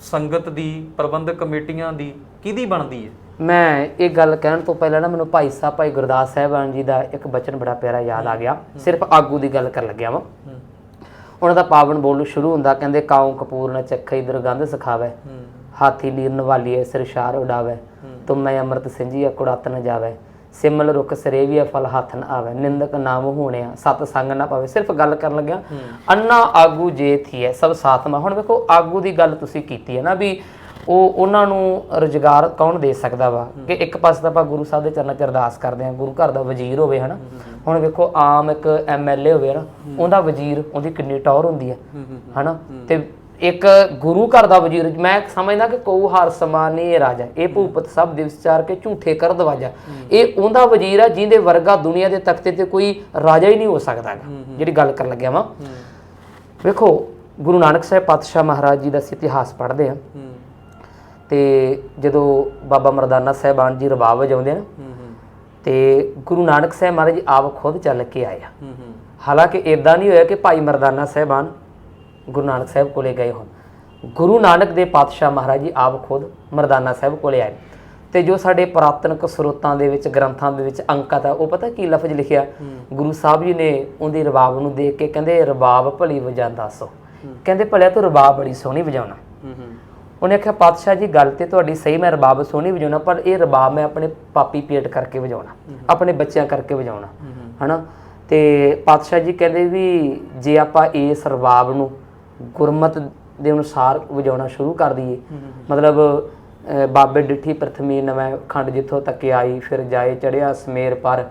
ਸੰਗਤ ਦੀ ਪ੍ਰਬੰਧਕ ਕਮੇਟੀਆਂ ਦੀ ਕਿਹਦੀ ਬਣਦੀ ਹੈ? ਮੈਂ ਇਹ ਗੱਲ ਕਹਿਣ ਤੋਂ ਪਹਿਲਾਂ ਨਾ ਮੈਨੂੰ ਭਾਈ ਸਾਹਿਬ ਭਾਈ ਗੁਰਦਾਸ ਸਾਹਿਬਾਨ ਜੀ ਦਾ ਇੱਕ ਬਚਨ ਬੜਾ ਪਿਆਰਾ ਯਾਦ ਆ ਗਿਆ। ਸਿਰਫ ਆਗੂ ਦੀ ਗੱਲ ਕਰਨ ਲੱਗਿਆ ਵਾਂ। ਉਹਨਾਂ ਦਾ ਪਾਵਨ ਬੋਲ ਸ਼ੁਰੂ ਹੁੰਦਾ ਕਹਿੰਦੇ ਕਾਉ ਕਪੂਰ ਨ ਚੱਖਈ ਦੁਰਗੰਧ ਸਖਾਵੇ। ਹਾਥੀ ਲੀਰ ਨਵਾਲੀਏ ਸਿਰਸ਼ਾਰ ਉਡਾਵੇ। ਤੁਮ ਮੈਂ ਅੰਮ੍ਰਿਤ ਸਿੰਜੀਆ ਕੁੜਾਤ ਨ ਜਾਵੇ। ਸਿਮਲ ਰੁਖ ਸਰੇਵੀਆ ਫਲ ਹੱਥ ਨ ਆਵੇ। ਨਿੰਦਕ ਨਾਮ ਹੋਣਿਆ ਸਤ ਸੰਗ ਨਾ ਪਾਵੇ। ਸਿਰਫ ਗੱਲ ਕਰਨ ਲੱਗਿਆ ਅੰਨਾ ਆਗੂ ਜੇ ਥੀਏ ਸਭ ਸਾਥ ਮਾ ਹੁਣ ਵੇਖੋ ਆਗੂ ਦੀ ਗੱਲ ਤੁਸੀਂ ਕੀਤੀ ਹੈ ਨਾ ਵੀ ਉਹ ਉਹਨਾਂ ਨੂੰ ਰੁਜ਼ਗਾਰ ਕੌਣ ਦੇ ਸਕਦਾ ਵਾ? ਕਿ ਇੱਕ ਪਾਸੇ ਤਾਂ ਆਪਾਂ ਗੁਰੂ ਸਾਹਿਬ ਦੇ ਚਰਨਾਂ 'ਚ ਅਰਦਾਸ ਕਰਦੇ ਹਾਂ ਗੁਰੂ ਘਰ ਦਾ ਵਜ਼ੀਰ ਹੋਵੇ ਹਨਾ? ਹੁਣ ਵੇਖੋ ਆਮ ਇੱਕ ਐਮਐਲਏ ਹੋਵੇ ਨਾ ਉਹਦਾ ਵਜ਼ੀਰ ਉਹਦੀ ਕਿੰਨੀ ਟੌਰ ਹੁੰਦੀ ਹੈ ਹਨਾ? ਤੇ ਇੱਕ ਗੁਰੂ ਘਰ ਦਾ ਵਜ਼ੀਰ ਮੈਂ ਸਮਝਦਾ ਕਿ ਕੋ ਹਰ ਸਮਾਨੀ ਇਹ ਰਾਜਾ ਇਹ ਭੂਪਤ ਸਭ ਦਿਵਸ ਚਾਰ ਕੇ ਝੂਠੇ ਕਰ ਦਵਾਜਾ। ਇਹ ਉਹਦਾ ਵਜ਼ੀਰ ਆ ਜਿਹਦੇ ਵਰਗਾ ਦੁਨੀਆ ਦੇ ਤਖਤੇ ਤੇ ਕੋਈ ਰਾਜਾ ਹੀ ਨਹੀਂ ਹੋ ਸਕਦਾ। ਜਿਹੜੀ ਗੱਲ ਕਰਨ ਲੱਗਿਆ ਵਾਂ। ਵੇਖੋ ਗੁਰੂ ਨਾਨਕ ਸਾਹਿਬ ਪਾਤਸ਼ਾਹ ਮਹਾਰਾਜ ਜੀ ਦਾ ਇਤਿਹਾਸ ਪੜ੍ਹਦੇ ਆ ਤੇ ਜਦੋਂ ਬਾਬਾ ਮਰਦਾਨਾ ਸਾਹਿਬਾਨ ਜੀ ਰਬਾਬ ਵਜਾਉਂਦੇ ਨੇ ਤੇ ਗੁਰੂ ਨਾਨਕ ਸਾਹਿਬ ਮਹਾਰਾਜ ਜੀ ਆਪ ਖੁਦ ਚੱਲ ਕੇ ਆਏ ਆ। ਹੂੰ ਹੂੰ। ਹਾਲਾਂਕਿ ਇਦਾਂ ਨਹੀਂ ਹੋਇਆ ਕਿ ਭਾਈ ਮਰਦਾਨਾ ਸਾਹਿਬਾਨ ਗੁਰੂ ਨਾਨਕ ਸਾਹਿਬ ਕੋਲੇ ਗਏ ਹੋਣ। ਗੁਰੂ ਨਾਨਕ ਦੇ ਪਾਤਸ਼ਾਹ ਮਹਾਰਾਜ ਜੀ ਆਪ ਖੁਦ ਮਰਦਾਨਾ ਸਾਹਿਬ ਕੋਲੇ ਆਏ। ਤੇ ਜੋ ਸਾਡੇ ਪੁਰਾਤਨਕ ਸਰੋਤਾਂ ਦੇ ਵਿੱਚ ਗ੍ਰੰਥਾਂ ਦੇ ਵਿੱਚ ਅੰਕਤ ਆ ਉਹ ਪਤਾ ਕੀ ਲਫ਼ਜ਼ ਲਿਖਿਆ? ਗੁਰੂ ਸਾਹਿਬ ਜੀ ਨੇ ਉਹਦੀ ਰਬਾਬ ਨੂੰ ਦੇਖ ਕੇ ਕਹਿੰਦੇ ਰਬਾਬ ਭਲੀ ਵਜਾਂਦਾ ਸੋ। ਕਹਿੰਦੇ ਭਲਿਆ ਤੂੰ ਰਬਾਬ ਬੜੀ ਸੋਹਣੀ ਵਜਾਉਣਾ। ਉਹਨੇ ਆਖਿਆ ਪਾਤਸ਼ਾਹ ਜੀ ਗੱਲ ਤੇ ਤੁਹਾਡੀ ਸਹੀ ਮੈਂ ਰਬਾਬ ਸੋਹਣੀ ਵਜਾਉਣਾ ਪਰ ਇਹ ਰਬਾਬ ਮੈਂ ਆਪਣੇ ਪਾਪੀ ਪੇਟ ਕਰਕੇ ਵਜਾਉਣਾ ਆਪਣੇ ਬੱਚਿਆਂ ਕਰਕੇ ਵਜਾਉਣਾ। ਹਨਾ? ਤੇ ਪਾਤਸ਼ਾਹ ਜੀ ਕਹਿੰਦੇ ਵੀ ਜੇ ਆਪਾਂ ਇਸ ਰਬਾਬ ਨੂੰ ਗੁਰਮਤ ਦੇ ਅਨੁਸਾਰ ਵਜਾਉਣਾ ਸ਼ੁਰੂ ਕਰ ਦਈਏ। ਮਤਲਬ ਬਾਬੇ ਡਿੱਠੀ ਪ੍ਰਥਮੀ ਨਵੇਂ ਖੰਡ ਜਿੱਥੋਂ ਤੱਕ ਆਈ ਫਿਰ ਜਾਏ ਚੜਿਆ ਸਮੇਰ ਪਰ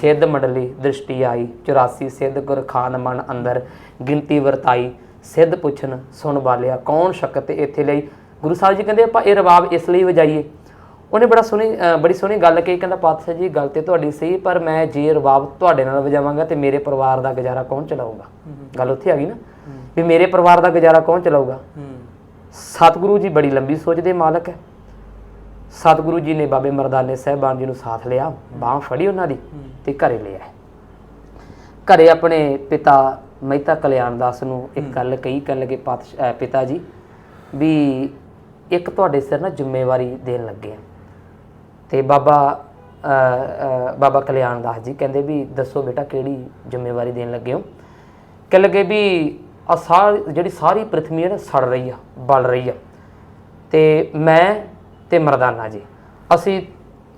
ਸਿੱਧ ਮੰਡਲੀ ਦ੍ਰਿਸ਼ਟੀ ਆਈ 84 ਸਿੱਧ ਗੁਰ ਖਾਨ ਮਨ ਅੰਦਰ ਗਿਣਤੀ ਵਰਤਾਈ ਸਿੱਧ ਪੁੱਛਣ ਸੁਣ ਬਾਲਿਆ ਕੌਣ ਸ਼ਕਤ ਇੱਥੇ ਲਈ? ਗੁਰੂ ਸਾਹਿਬ ਜੀ ਕਹਿੰਦੇ ਆਪਾਂ ਇਹ ਰਬਾਬ ਇਸ ਲਈ ਵਜਾਈਏ। ਉਹਨੇ ਬੜਾ ਸੋਹਣੀ ਬੜੀ ਸੋਹਣੀ ਗੱਲ ਕਹੀ ਕਹਿੰਦਾ ਪਾਤਸ਼ਾਹ ਜੀ ਗੱਲ ਤੇ ਤੁਹਾਡੀ ਸਹੀ ਪਰ ਮੈਂ ਜੇ ਰਬਾਬ ਤੁਹਾਡੇ ਨਾਲ ਵਜਾਵਾਂਗਾ ਤੇ ਮੇਰੇ ਪਰਿਵਾਰ ਦਾ ਗੁਜ਼ਾਰਾ ਕੌਣ ਚਲਾਊਗਾ? ਗੱਲ ਉੱਥੇ ਆ ਗਈ ਨਾ। ਵੀ ਮੇਰੇ ਪਰਿਵਾਰ ਦਾ ਗੁਜ਼ਾਰਾ ਕੌਣ ਚਲਾਊਗਾ? ਹੂੰ। ਸਤਿਗੁਰੂ ਜੀ ਬੜੀ ਲੰਬੀ ਸੋਚ ਦੇ ਮਾਲਕ ਹੈ। ਸਤਿਗੁਰੂ ਜੀ ਨੇ ਬਾਬੇ ਮਰਦਾਨੇ ਸਾਹਿਬਾਨ ਜੀ ਨੂੰ ਸਾਥ ਲਿਆ ਬਾਹ ਫੜੀ ਉਹਨਾਂ ਦੀ ਤੇ ਘਰੇ ਲੈ ਆਏ। ਘਰੇ ਆਪਣੇ ਪਿਤਾ ਮਹਿਤਾ ਕਲਿਆਣ ਦਾਸ ਨੂੰ ਇੱਕ ਗੱਲ ਕਹੀ ਕਹਿਣ ਲੱਗੇ ਪਿਤਾ ਜੀ ਵੀ ਇੱਕ ਤੁਹਾਡੇ ਸਿਰ ਨਾ ਜ਼ਿੰਮੇਵਾਰੀ ਦੇਣ ਲੱਗੇ ਆ। ਤੇ ਬਾਬਾ ਬਾਬਾ ਕਲਿਆਣ ਦਾਸ ਜੀ ਕਹਿੰਦੇ ਵੀ ਦੱਸੋ ਬੇਟਾ ਕਿਹੜੀ ਜ਼ਿੰਮੇਵਾਰੀ ਦੇਣ ਲੱਗੇ ਹੋ? ਕਹਿ ਲੱਗੇ ਵੀ ਆ ਸਾਰ ਜਿਹੜੀ ਸਾਰੀ ਪ੍ਰithvi ਹੈ ਸੜ ਰਹੀ ਆ, ਬਲ ਰਹੀ ਆ। ਤੇ ਮੈਂ ਤੇ ਮਰਦਾਨਾ ਜੀ, ਅਸੀਂ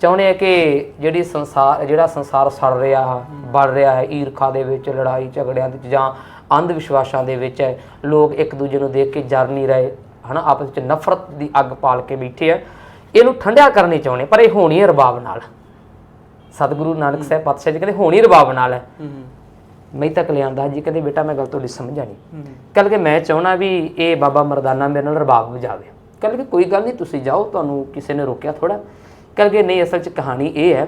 ਚਾਹੁੰਦੇ ਆ ਕਿ ਜਿਹੜੀ ਸੰਸਾਰ, ਜਿਹੜਾ ਸੰਸਾਰ ਸੜ ਰਿਹਾ ਬਲ ਰਿਹਾ ਹੈ, ਈਰਖਾ ਦੇ ਵਿੱਚ, ਲੜਾਈ ਝਗੜਿਆਂ ਦੇ ਵਿੱਚ ਜਾਂ ਅੰਧ ਵਿਸ਼ਵਾਸਾਂ ਦੇ ਵਿੱਚ ਹੈ, ਲੋਕ ਇੱਕ ਦੂਜੇ ਨੂੰ ਦੇਖ ਕੇ ਜਰ ਨਹੀਂ ਰਹੇ, ਹਨਾ, ਆਪਸ ਵਿੱਚ ਨਫ਼ਰਤ ਦੀ ਅੱਗ ਪਾਲ ਕੇ ਬੈਠੇ ਆ। ਇਹਨੂੰ ਠੰਡਿਆ ਕਰਨੀ ਚਾਹੁੰਦੇ, ਪਰ ਇਹ ਹੋਣੀ ਹੈ ਰਬਾਬ ਨਾਲ। ਸਤਿਗੁਰੂ ਨਾਨਕ ਸਾਹਿਬ ਪਾਤਸ਼ਾਹ ਜੀ ਕਹਿੰਦੇ, ਹੋਣੀ ਰਬਾਬ ਨਾਲ ਹੈ। ਮੈਂ ਤਾਂ ਕਲਿਆਣ ਦਾਸ ਜੀ ਕਹਿੰਦੇ ਬੇਟਾ ਮੈਂ ਗੱਲ ਤੁਹਾਡੀ ਸਮਝਾ ਨਹੀਂ ਕੱਲ ਕਿ ਮੈਂ ਚਾਹਣਾ ਵੀ ਇਹ ਬਾਬਾ ਮਰਦਾਨਾ ਮੇਰੇ ਨਾਲ ਰਬਾਬ ਵਜਾਵੇ। ਕੱਲ ਕਿ ਕੋਈ ਗੱਲ ਨਹੀਂ ਤੁਸੀਂ ਜਾਓ ਤੁਹਾਨੂੰ ਕਿਸੇ ਨੇ ਰੋਕਿਆ ਥੋੜਾ ਕੱਲ ਕਿ ਨਹੀਂ ਅਸਲ 'ਚ ਕਹਾਣੀ ਇਹ ਹੈ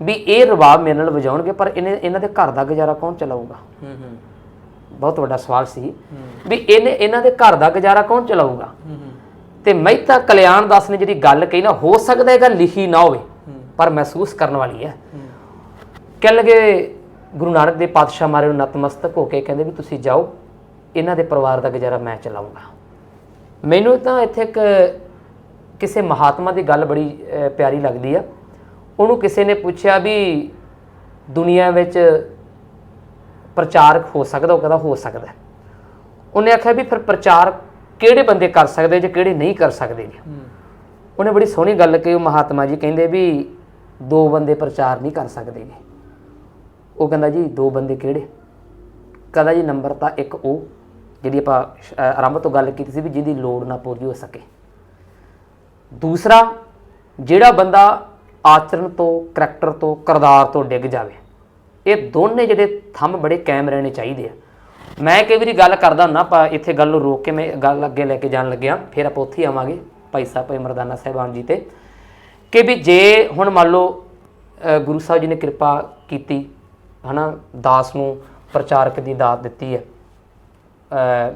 ਵੀ ਇਹ ਰਬਾਬ ਮੇਰੇ ਨਾਲ ਵਜਾਉਣਗੇ ਪਰ ਇਹਨੇ ਇਹਨਾਂ ਦੇ ਘਰ ਦਾ ਗੁਜ਼ਾਰਾ ਕੌਣ ਚਲਾਊਗਾ? ਹੂੰ ਹੂੰ। ਬਹੁਤ ਵੱਡਾ ਸਵਾਲ ਸੀ ਵੀ ਇਹਨੇ ਇਹਨਾਂ ਦੇ ਘਰ ਦਾ ਗੁਜ਼ਾਰਾ ਕੌਣ ਚਲਾਊਗਾ? ਤੇ ਮਹਿਤਾ ਕਲਿਆਣ ਦਾਸ ਨੇ ਜਿਹੜੀ ਗੱਲ ਕਹੀ ਨਾ ਹੋ ਸਕਦਾ ਇਹ ਗੱਲ ਲਿਖੀ ਨਾ ਹੋਵੇ ਪਰ ਮਹਿਸੂਸ ਕਰਨ ਵਾਲੀ ਹੈ। ਕਹਿਣ ਲੱਗੇ ਗੁਰੂ ਨਾਨਕ ਦੇ ਪਾਤਸ਼ਾਹ ਮਾਰੇ ਨੂੰ ਨਤਮਸਤਕ ਹੋ ਕੇ ਕਹਿੰਦੇ ਵੀ ਤੁਸੀਂ ਜਾਓ ਇਹਨਾਂ ਦੇ ਪਰਿਵਾਰ ਦਾ ਗੁਜ਼ਾਰਾ ਮੈਂ ਚਲਾਉਂਗਾ। ਮੈਨੂੰ ਤਾਂ ਇੱਥੇ ਇੱਕ ਕਿਸੇ ਮਹਾਤਮਾ ਦੀ ਗੱਲ ਬੜੀ ਪਿਆਰੀ ਲੱਗਦੀ ਆ। ਉਹਨੂੰ ਕਿਸੇ ਨੇ ਪੁੱਛਿਆ ਵੀ ਦੁਨੀਆ ਵਿੱਚ ਪ੍ਰਚਾਰਕ ਹੋ ਸਕਦਾ ਉਹ ਕਹਿੰਦਾ ਹੋ ਸਕਦਾ। ਉਹਨੇ ਆਖਿਆ ਵੀ ਫਿਰ ਪ੍ਰਚਾਰ ਕਿਹੜੇ ਬੰਦੇ ਕਰ ਸਕਦੇ ਜੇ ਕਿਹੜੇ ਨਹੀਂ ਕਰ ਸਕਦੇ ਜੀ? ਉਹਨੇ ਬੜੀ ਸੋਹਣੀ ਗੱਲ ਕਹੀ ਉਹ ਮਹਾਤਮਾ ਜੀ ਕਹਿੰਦੇ ਵੀ ਦੋ ਬੰਦੇ ਪ੍ਰਚਾਰ ਨਹੀਂ ਕਰ ਸਕਦੇ ਜੀ। ਉਹ ਕਹਿੰਦਾ ਜੀ ਦੋ ਬੰਦੇ ਕਿਹੜੇ? ਕਹਿੰਦਾ ਜੀ ਨੰਬਰ ਤਾਂ ਇੱਕ ਉਹ, ਜਿਹੜੀ ਆਪਾਂ ਆਰੰਭ ਤੋਂ ਗੱਲ ਕੀਤੀ ਸੀ ਵੀ ਜਿਹਦੀ ਲੋੜ ਨਾ ਪੂਰੀ ਹੋ ਸਕੇ। ਦੂਸਰਾ, ਜਿਹੜਾ ਬੰਦਾ ਆਚਰਣ ਤੋਂ, ਕਰੈਕਟਰ ਤੋਂ, ਕਿਰਦਾਰ ਤੋਂ ਡਿੱਗ ਜਾਵੇ, ਇਹ ਦੋਨੇ ਜਿਹੜੇ ਥੰਮ ਬੜੇ ਕਾਇਮ ਰਹਿਣੇ ਚਾਹੀਦੇ ਆ। ਮੈਂ ਕਈ ਵਾਰੀ ਗੱਲ ਕਰਦਾ ਹੁੰਦਾ, ਆਪਾਂ ਇੱਥੇ ਗੱਲ ਨੂੰ ਰੋਕ ਕੇ ਮੈਂ ਗੱਲ ਅੱਗੇ ਲੈ ਕੇ ਜਾਣ ਲੱਗਿਆ, ਫਿਰ ਆਪਾਂ ਉੱਥੇ ਹੀ ਆਵਾਂਗੇ, ਭਾਈ ਸਾਹਿਬ, ਭਾਈ ਮਰਦਾਨਾ ਸਾਹਿਬਾਨ ਜੀ ਤੇ, ਕਿ ਵੀ ਜੇ ਹੁਣ ਮੰਨ ਲਓ ਗੁਰੂ ਸਾਹਿਬ ਜੀ ਨੇ ਕਿਰਪਾ ਕੀਤੀ ਹਨਾ ਦਾਸ ਨੂੰ ਪ੍ਰਚਾਰਕ ਦੀ ਦਾਤ ਦਿੱਤੀ ਹੈ।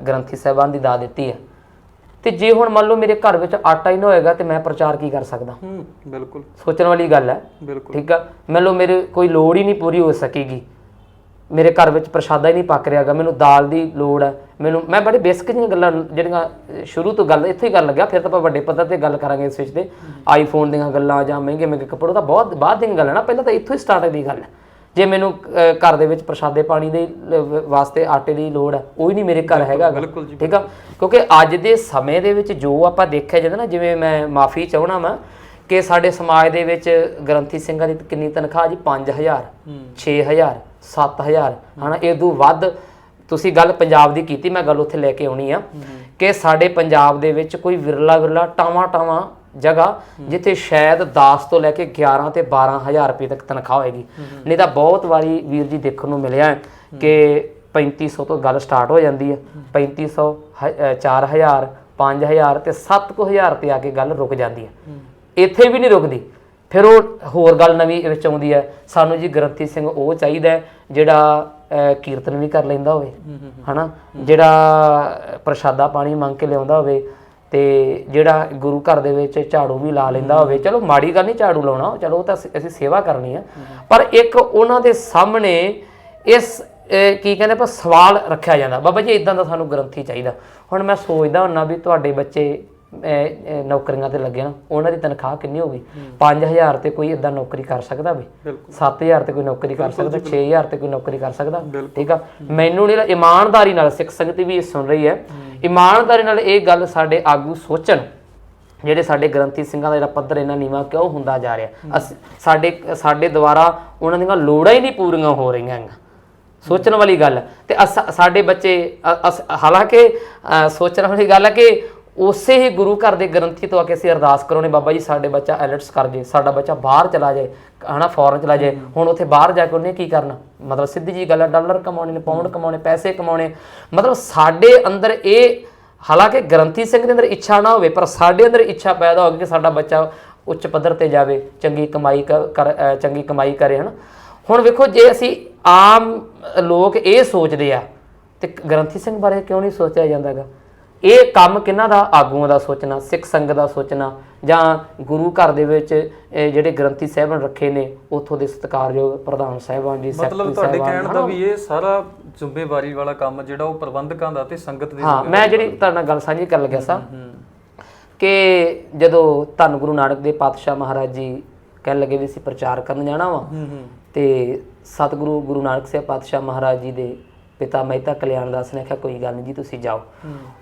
ਗ੍ਰੰਥੀ ਸਾਹਿਬਾਨ ਦੀ ਦਾਤ ਦਿੱਤੀ ਹੈ। ਤੇ ਜੇ ਹੁਣ ਮੰਨ ਲਓ ਮੇਰੇ ਘਰ ਵਿੱਚ ਆਟਾ ਹੀ ਨਾ ਹੋਏਗਾ ਤੇ ਮੈਂ ਪ੍ਰਚਾਰ ਕੀ ਕਰ ਸਕਦਾ? ਹੂੰ ਬਿਲਕੁਲ। ਸੋਚਣ ਵਾਲੀ ਗੱਲ ਹੈ। ਬਿਲਕੁਲ। ਠੀਕ ਆ? ਮੰਨ ਲਓ ਮੇਰੇ ਕੋਈ ਲੋੜ ਹੀ ਨਹੀਂ ਪੂਰੀ ਹੋ ਸਕੇਗੀ। ਮੇਰੇ ਘਰ ਵਿੱਚ ਪ੍ਰਸ਼ਾਦਾ ਹੀ ਨਹੀਂ ਪੱਕ ਰਿਹਾਗਾ। ਮੈਨੂੰ ਦਾਲ ਦੀ ਲੋੜ ਹੈ। ਮੈਨੂੰ ਮੈਂ ਬੜੇ ਬੇਸਿਕ ਜਿਹੀਆਂ ਗੱਲਾਂ ਜਿਹੜੀਆਂ ਸ਼ੁਰੂ ਤੋਂ ਗੱਲ ਇੱਥੇ ਹੀ ਕਰਨ ਲੱਗਿਆ। ਫਿਰ ਤਾਂ ਆਪਾਂ ਵੱਡੇ ਪੱਧਰ ਤੇ ਗੱਲ ਕਰਾਂਗੇ ਇਸ ਵਿੱਚ ਤੇ। ਆਈਫੋਨ ਦੀਆਂ ਗੱਲਾਂ ਜਾਂ ਮਹਿੰਗੇ ਮਹਿੰਗੇ ਕੱਪੜੇ ਤਾਂ ਬਹੁਤ ਬਾਅਦ ਦੀਆਂ ਗੱਲਾਂ ਨਾ। ਪਹਿਲਾਂ ਤਾਂ ਇੱਥੋਂ ਹੀ ਸਟਾਰਟ ਦੀ ਗੱਲ ਹੈ। ਜੇ ਮੈਨੂੰ ਘਰ ਦੇ ਵਿੱਚ ਪ੍ਰਸ਼ਾਦੇ ਪਾਣੀ ਦੇ ਵਾਸਤੇ ਆਟੇ ਦੀ ਲੋੜ ਹੈ ਉਹ ਹੀ ਨਹੀਂ ਮੇਰੇ ਘਰ ਹੈਗਾ ਠੀਕ ਆ? ਕਿਉਂਕਿ ਅੱਜ ਦੇ ਸਮੇਂ ਦੇ ਵਿੱਚ ਜੋ ਆਪਾਂ ਦੇਖਿਆ ਜਾਂਦਾ ਨਾ ਜਿਵੇਂ ਮੈਂ ਮਾਫੀ ਚਾਹਣਾ ਮੈਂ ਕਿ ਸਾਡੇ ਸਮਾਜ ਦੇ ਵਿੱਚ ਗ੍ਰੰਥੀ ਸਿੰਘਾਂ ਦੀ ਕਿੰਨੀ ਤਨਖਾਹ ਜੀ? 5000 6000 7000 ਹਨਾ ਇਹ ਤੋਂ ਵੱਧ ਤੁਸੀਂ ਗੱਲ ਪੰਜਾਬ ਦੀ ਕੀਤੀ ਮੈਂ ਗੱਲ ਉੱਥੇ ਲੈ ਕੇ ਆਉਣੀ ਆ ਕਿ ਸਾਡੇ ਪੰਜਾਬ ਦੇ ਵਿੱਚ ਕੋਈ ਵਿਰਲਾ ਵਿਰਲਾ ਟਾਵਾਂ ਟਾਵਾਂ ਜਗ੍ਹਾ ਜਿੱਥੇ ਸ਼ਾਇਦ 10 ਤੋਂ ਲੈ ਕੇ 11 ਤੇ 12000 ਰੁਪਏ ਤੱਕ ਤਨਖਾਹ ਹੋਏਗੀ। ਨਹੀਂ ਤਾਂ ਬਹੁਤ ਵਾਰੀ ਵੀਰ ਜੀ ਦੇਖਣ ਨੂੰ ਮਿਲਿਆ ਹੈ ਕਿ 3500 ਤੋਂ ਗੱਲ ਸਟਾਰਟ ਹੋ ਜਾਂਦੀ ਹੈ। 3500 ਹ- ਅ, 4000 5000 ਤੇ 7000 ਤੇ ਆ ਕੇ ਗੱਲ ਰੁਕ ਜਾਂਦੀ ਹੈ। ਇੱਥੇ ਵੀ ਨਹੀਂ ਰੁਕਦੀ। ਫਿਰ ਉਹ ਹੋਰ ਗੱਲ ਨਵੀਂ ਵਿੱਚ ਆਉਂਦੀ ਹੈ। ਸਾਨੂੰ ਜੀ ਗ੍ਰੰਥੀ ਸਿੰਘ ਉਹ ਚਾਹੀਦਾ ਜਿਹੜਾ ਕੀਰਤਨ ਵੀ ਕਰ ਲੈਂਦਾ ਹੋਵੇ। ਹਨਾ? ਜਿਹੜਾ ਪ੍ਰਸ਼ਾਦਾ ਪਾਣੀ ਮੰਗ ਕੇ ਲਿਆਉਂਦਾ ਹੋਵੇ। ਤੇ ਜਿਹੜਾ ਗੁਰੂ ਘਰ ਦੇ ਵਿੱਚ ਝਾੜੂ ਵੀ ਲਾ ਲੈਂਦਾ ਹੋਵੇ, ਚਲੋ ਮਾੜੀ ਗੱਲ ਨਹੀਂ ਝਾੜੂ ਲਾਉਣਾ, ਚਲੋ ਉਹ ਤਾਂ ਅਸੀਂ ਸੇਵਾ ਕਰਨੀ ਆ। ਪਰ ਇੱਕ ਉਹਨਾਂ ਦੇ ਸਾਹਮਣੇ ਇਸ ਕੀ ਕਹਿੰਦੇ ਪਰ ਸਵਾਲ ਰੱਖਿਆ ਜਾਂਦਾ। ਬਾਬਾ ਜੀ ਇਦਾਂ ਦਾ ਸਾਨੂੰ ਗ੍ਰੰਥੀ ਚਾਹੀਦਾ। ਹੁਣ ਮੈਂ ਸੋਚਦਾ ਹੁੰਨਾ ਵੀ ਤੁਹਾਡੇ ਬੱਚੇ ਅਹ, ਨੌਕਰੀਆਂ ਤੇ ਲੱਗੇ ਨਾ ਉਹਨਾਂ ਦੀ ਤਨਖਾਹ ਕਿੰਨੀ ਹੋਗੀ 5000 ਤੇ ਕੋਈ ਇਦਾਂ ਨੌਕਰੀ ਕਰ ਸਕਦਾ ਵੀ? ਬਿਲਕੁਲ। 7000 ਤੇ ਕੋਈ ਨੌਕਰੀ ਕਰ ਸਕਦਾ 6000 ਤੇ ਕੋਈ ਨੌਕਰੀ ਕਰ ਸਕਦਾ? ਠੀਕ ਆ? ਮੈਨੂੰ ਨਹੀਂ ਲੱਗ- ਇਮਾਨਦਾਰੀ ਨਾਲ ਸਿੱਖ ਸੰਗਤ ਵੀ ਇਹ ਸੁਣ ਰਹੀ ਹੈ। ਇਮਾਨਦਾਰੀ ਨਾਲ ਇਹ ਗੱਲ ਸਾਡੇ ਆਗੂ ਸੋਚਣ ਜਿਹੜੇ ਸਾਡੇ ਗ੍ਰੰਥੀ ਸਿੰਘਾਂ ਦਾ ਜਿਹੜਾ ਪੱਧਰ ਇਹਨਾਂ ਨੀਵਾ ਕਿਉਂ ਹੁੰਦਾ ਜਾ ਰਿਹਾ? ਅਸੀਂ ਸਾਡੇ ਸਾਡੇ ਦੁਆਰਾ ਉਹਨਾਂ ਦੀਆਂ ਲੋੜਾਂ ਹੀ ਨਹੀਂ ਪੂਰੀਆਂ ਹੋ ਰਹੀਆਂ ਹੈਗੀਆਂ। ਸੋਚਣ ਵਾਲੀ ਗੱਲ। ਹੈ ਤੇ ਅਸ- ਸਾਡੇ ਬੱਚੇ ਅ- ਅਸ- ਹਾਲਾਂਕਿ ਅ, ਸੋਚਣ ਵਾਲੀ ਗੱਲ ਹੈ ਕਿ ਉਸੇ ਹੀ ਗੁਰੂ ਘਰ ਦੇ ਗ੍ਰੰਥੀ ਤੋਂ ਆ ਕੇ ਅਸੀਂ ਅਰਦਾਸ ਕਰੋਨੇ ਬਾਬਾ ਜੀ ਸਾਡੇ ਬੱਚਾ ਐਲਟਸ ਕਰ ਜੇ ਸਾਡਾ ਬੱਚਾ ਬਾਹਰ ਚਲਾ ਜਾਏ ਹਨਾ ਫੋਰਨ ਚਲਾ ਜਾਏ ਹੁਣ ਉੱਥੇ ਬਾਹਰ ਜਾ ਕੇ ਉਹਨੇ ਕੀ ਕਰਨਾ? ਮਤਲਬ ਸਿੱਧੀ ਜੀ ਗੱਲ ਹੈ ਡਾਲਰ ਕਮਾਉਣੇ ਨੇ ਪਾਉਂਡ ਕਮਾਉਣੇ ਪੈਸੇ ਕਮਾਉਣੇ ਮਤਲਬ ਸਾਡੇ ਅੰਦਰ ਇਹ ਹਾਲਾਂਕਿ ਗ੍ਰੰਥੀ ਸਿੰਘ ਦੇ ਅੰਦਰ ਇੱਛਾ ਨਾ ਹੋਵੇ ਪਰ ਸਾਡੇ ਅੰਦਰ ਇੱਛਾ ਪੈਦਾ ਹੋਵੇ ਕਿ ਸਾਡਾ ਬੱਚਾ ਉੱਚ ਪੱਧਰ ਤੇ ਜਾਵੇ ਚੰਗੀ ਕਮਾਈ ਕਰ ਚੰਗੀ ਕਮਾਈ ਕਰੇ ਹਨਾ। ਹੁਣ ਵੇਖੋ ਜੇ ਅਸੀਂ ਆਮ ਲੋਕ ਇਹ ਸੋਚਦੇ ਆ ਤੇ ਗ੍ਰੰਥੀ ਸਿੰਘ ਬਾਰੇ ਕਿਉਂ ਨਹੀਂ ਸੋਚਿਆ ਜਾਂਦਾਗਾ? ਇਹ ਕੰਮ ਕਿਹਨਾਂ ਦਾ? ਆਗੂਆਂ ਦਾ ਸੋਚਣਾ ਸਿੱਖ ਸੰਗਤ ਦਾ ਸੋਚਣਾ ਜਾਂ ਗੁਰੂ ਘਰ ਦੇ ਵਿੱਚ ਜਿਹੜੇ ਗ੍ਰੰਥੀ ਸਾਹਿਬਾਨ ਰੱਖੇ ਨੇ ਉਥੋਂ ਦੇ ਸਤਿਕਾਰਯੋਗ ਪ੍ਰਧਾਨ ਸਾਹਿਬਾਨ ਜੀ ਮਤਲਬ ਸੈਕਟਰੀ ਤੁਹਾਡੇ ਸਾਹਿਬਾਨ, ਕਹਿਣ? ਦਾ ਵੀ ਇਹ ਸਾਰਾ ਜ਼ਿੰਮੇਵਾਰੀ ਵਾਲਾ ਕੰਮ ਜਿਹੜਾ ਉਹ ਪ੍ਰਬੰਧਕਾਂ ਦਾ ਤੇ ਸੰਗਤ ਦੀ ਹਾਂ ਮੈਂ ਜਿਹੜੀ ਤੁਹਾਡੇ ਨਾਲ ਗੱਲ ਸਾਂਝੀ ਕਰਨ ਲੱਗਿਆ ਸਾਂ ਕਿ ਜਦੋਂ ਧੰਨ ਗੁਰੂ ਨਾਨਕ ਦੇ ਪਾਤਸ਼ਾਹ ਮਹਾਰਾਜ ਜੀ ਕਹਿਣ ਲੱਗੇ ਵੀ ਅਸੀਂ ਪ੍ਰਚਾਰ ਕਰਨ ਜਾਣਾ ਵਾ ਤੇ ਸਤਿਗੁਰੂ ਗੁਰੂ ਨਾਨਕ ਸਾਹਿਬ ਪਾਤਸ਼ਾਹ ਮਹਾਰਾਜ ਜੀ ਦੇ ਪਿਤਾ ਮਹਿਤਾ ਕਲਿਆਣ ਦਾਸ ਨੇ ਕਿਹਾ ਕੋਈ ਗੱਲ ਨਹੀਂ ਜੀ ਤੁਸੀਂ ਜਾਓ।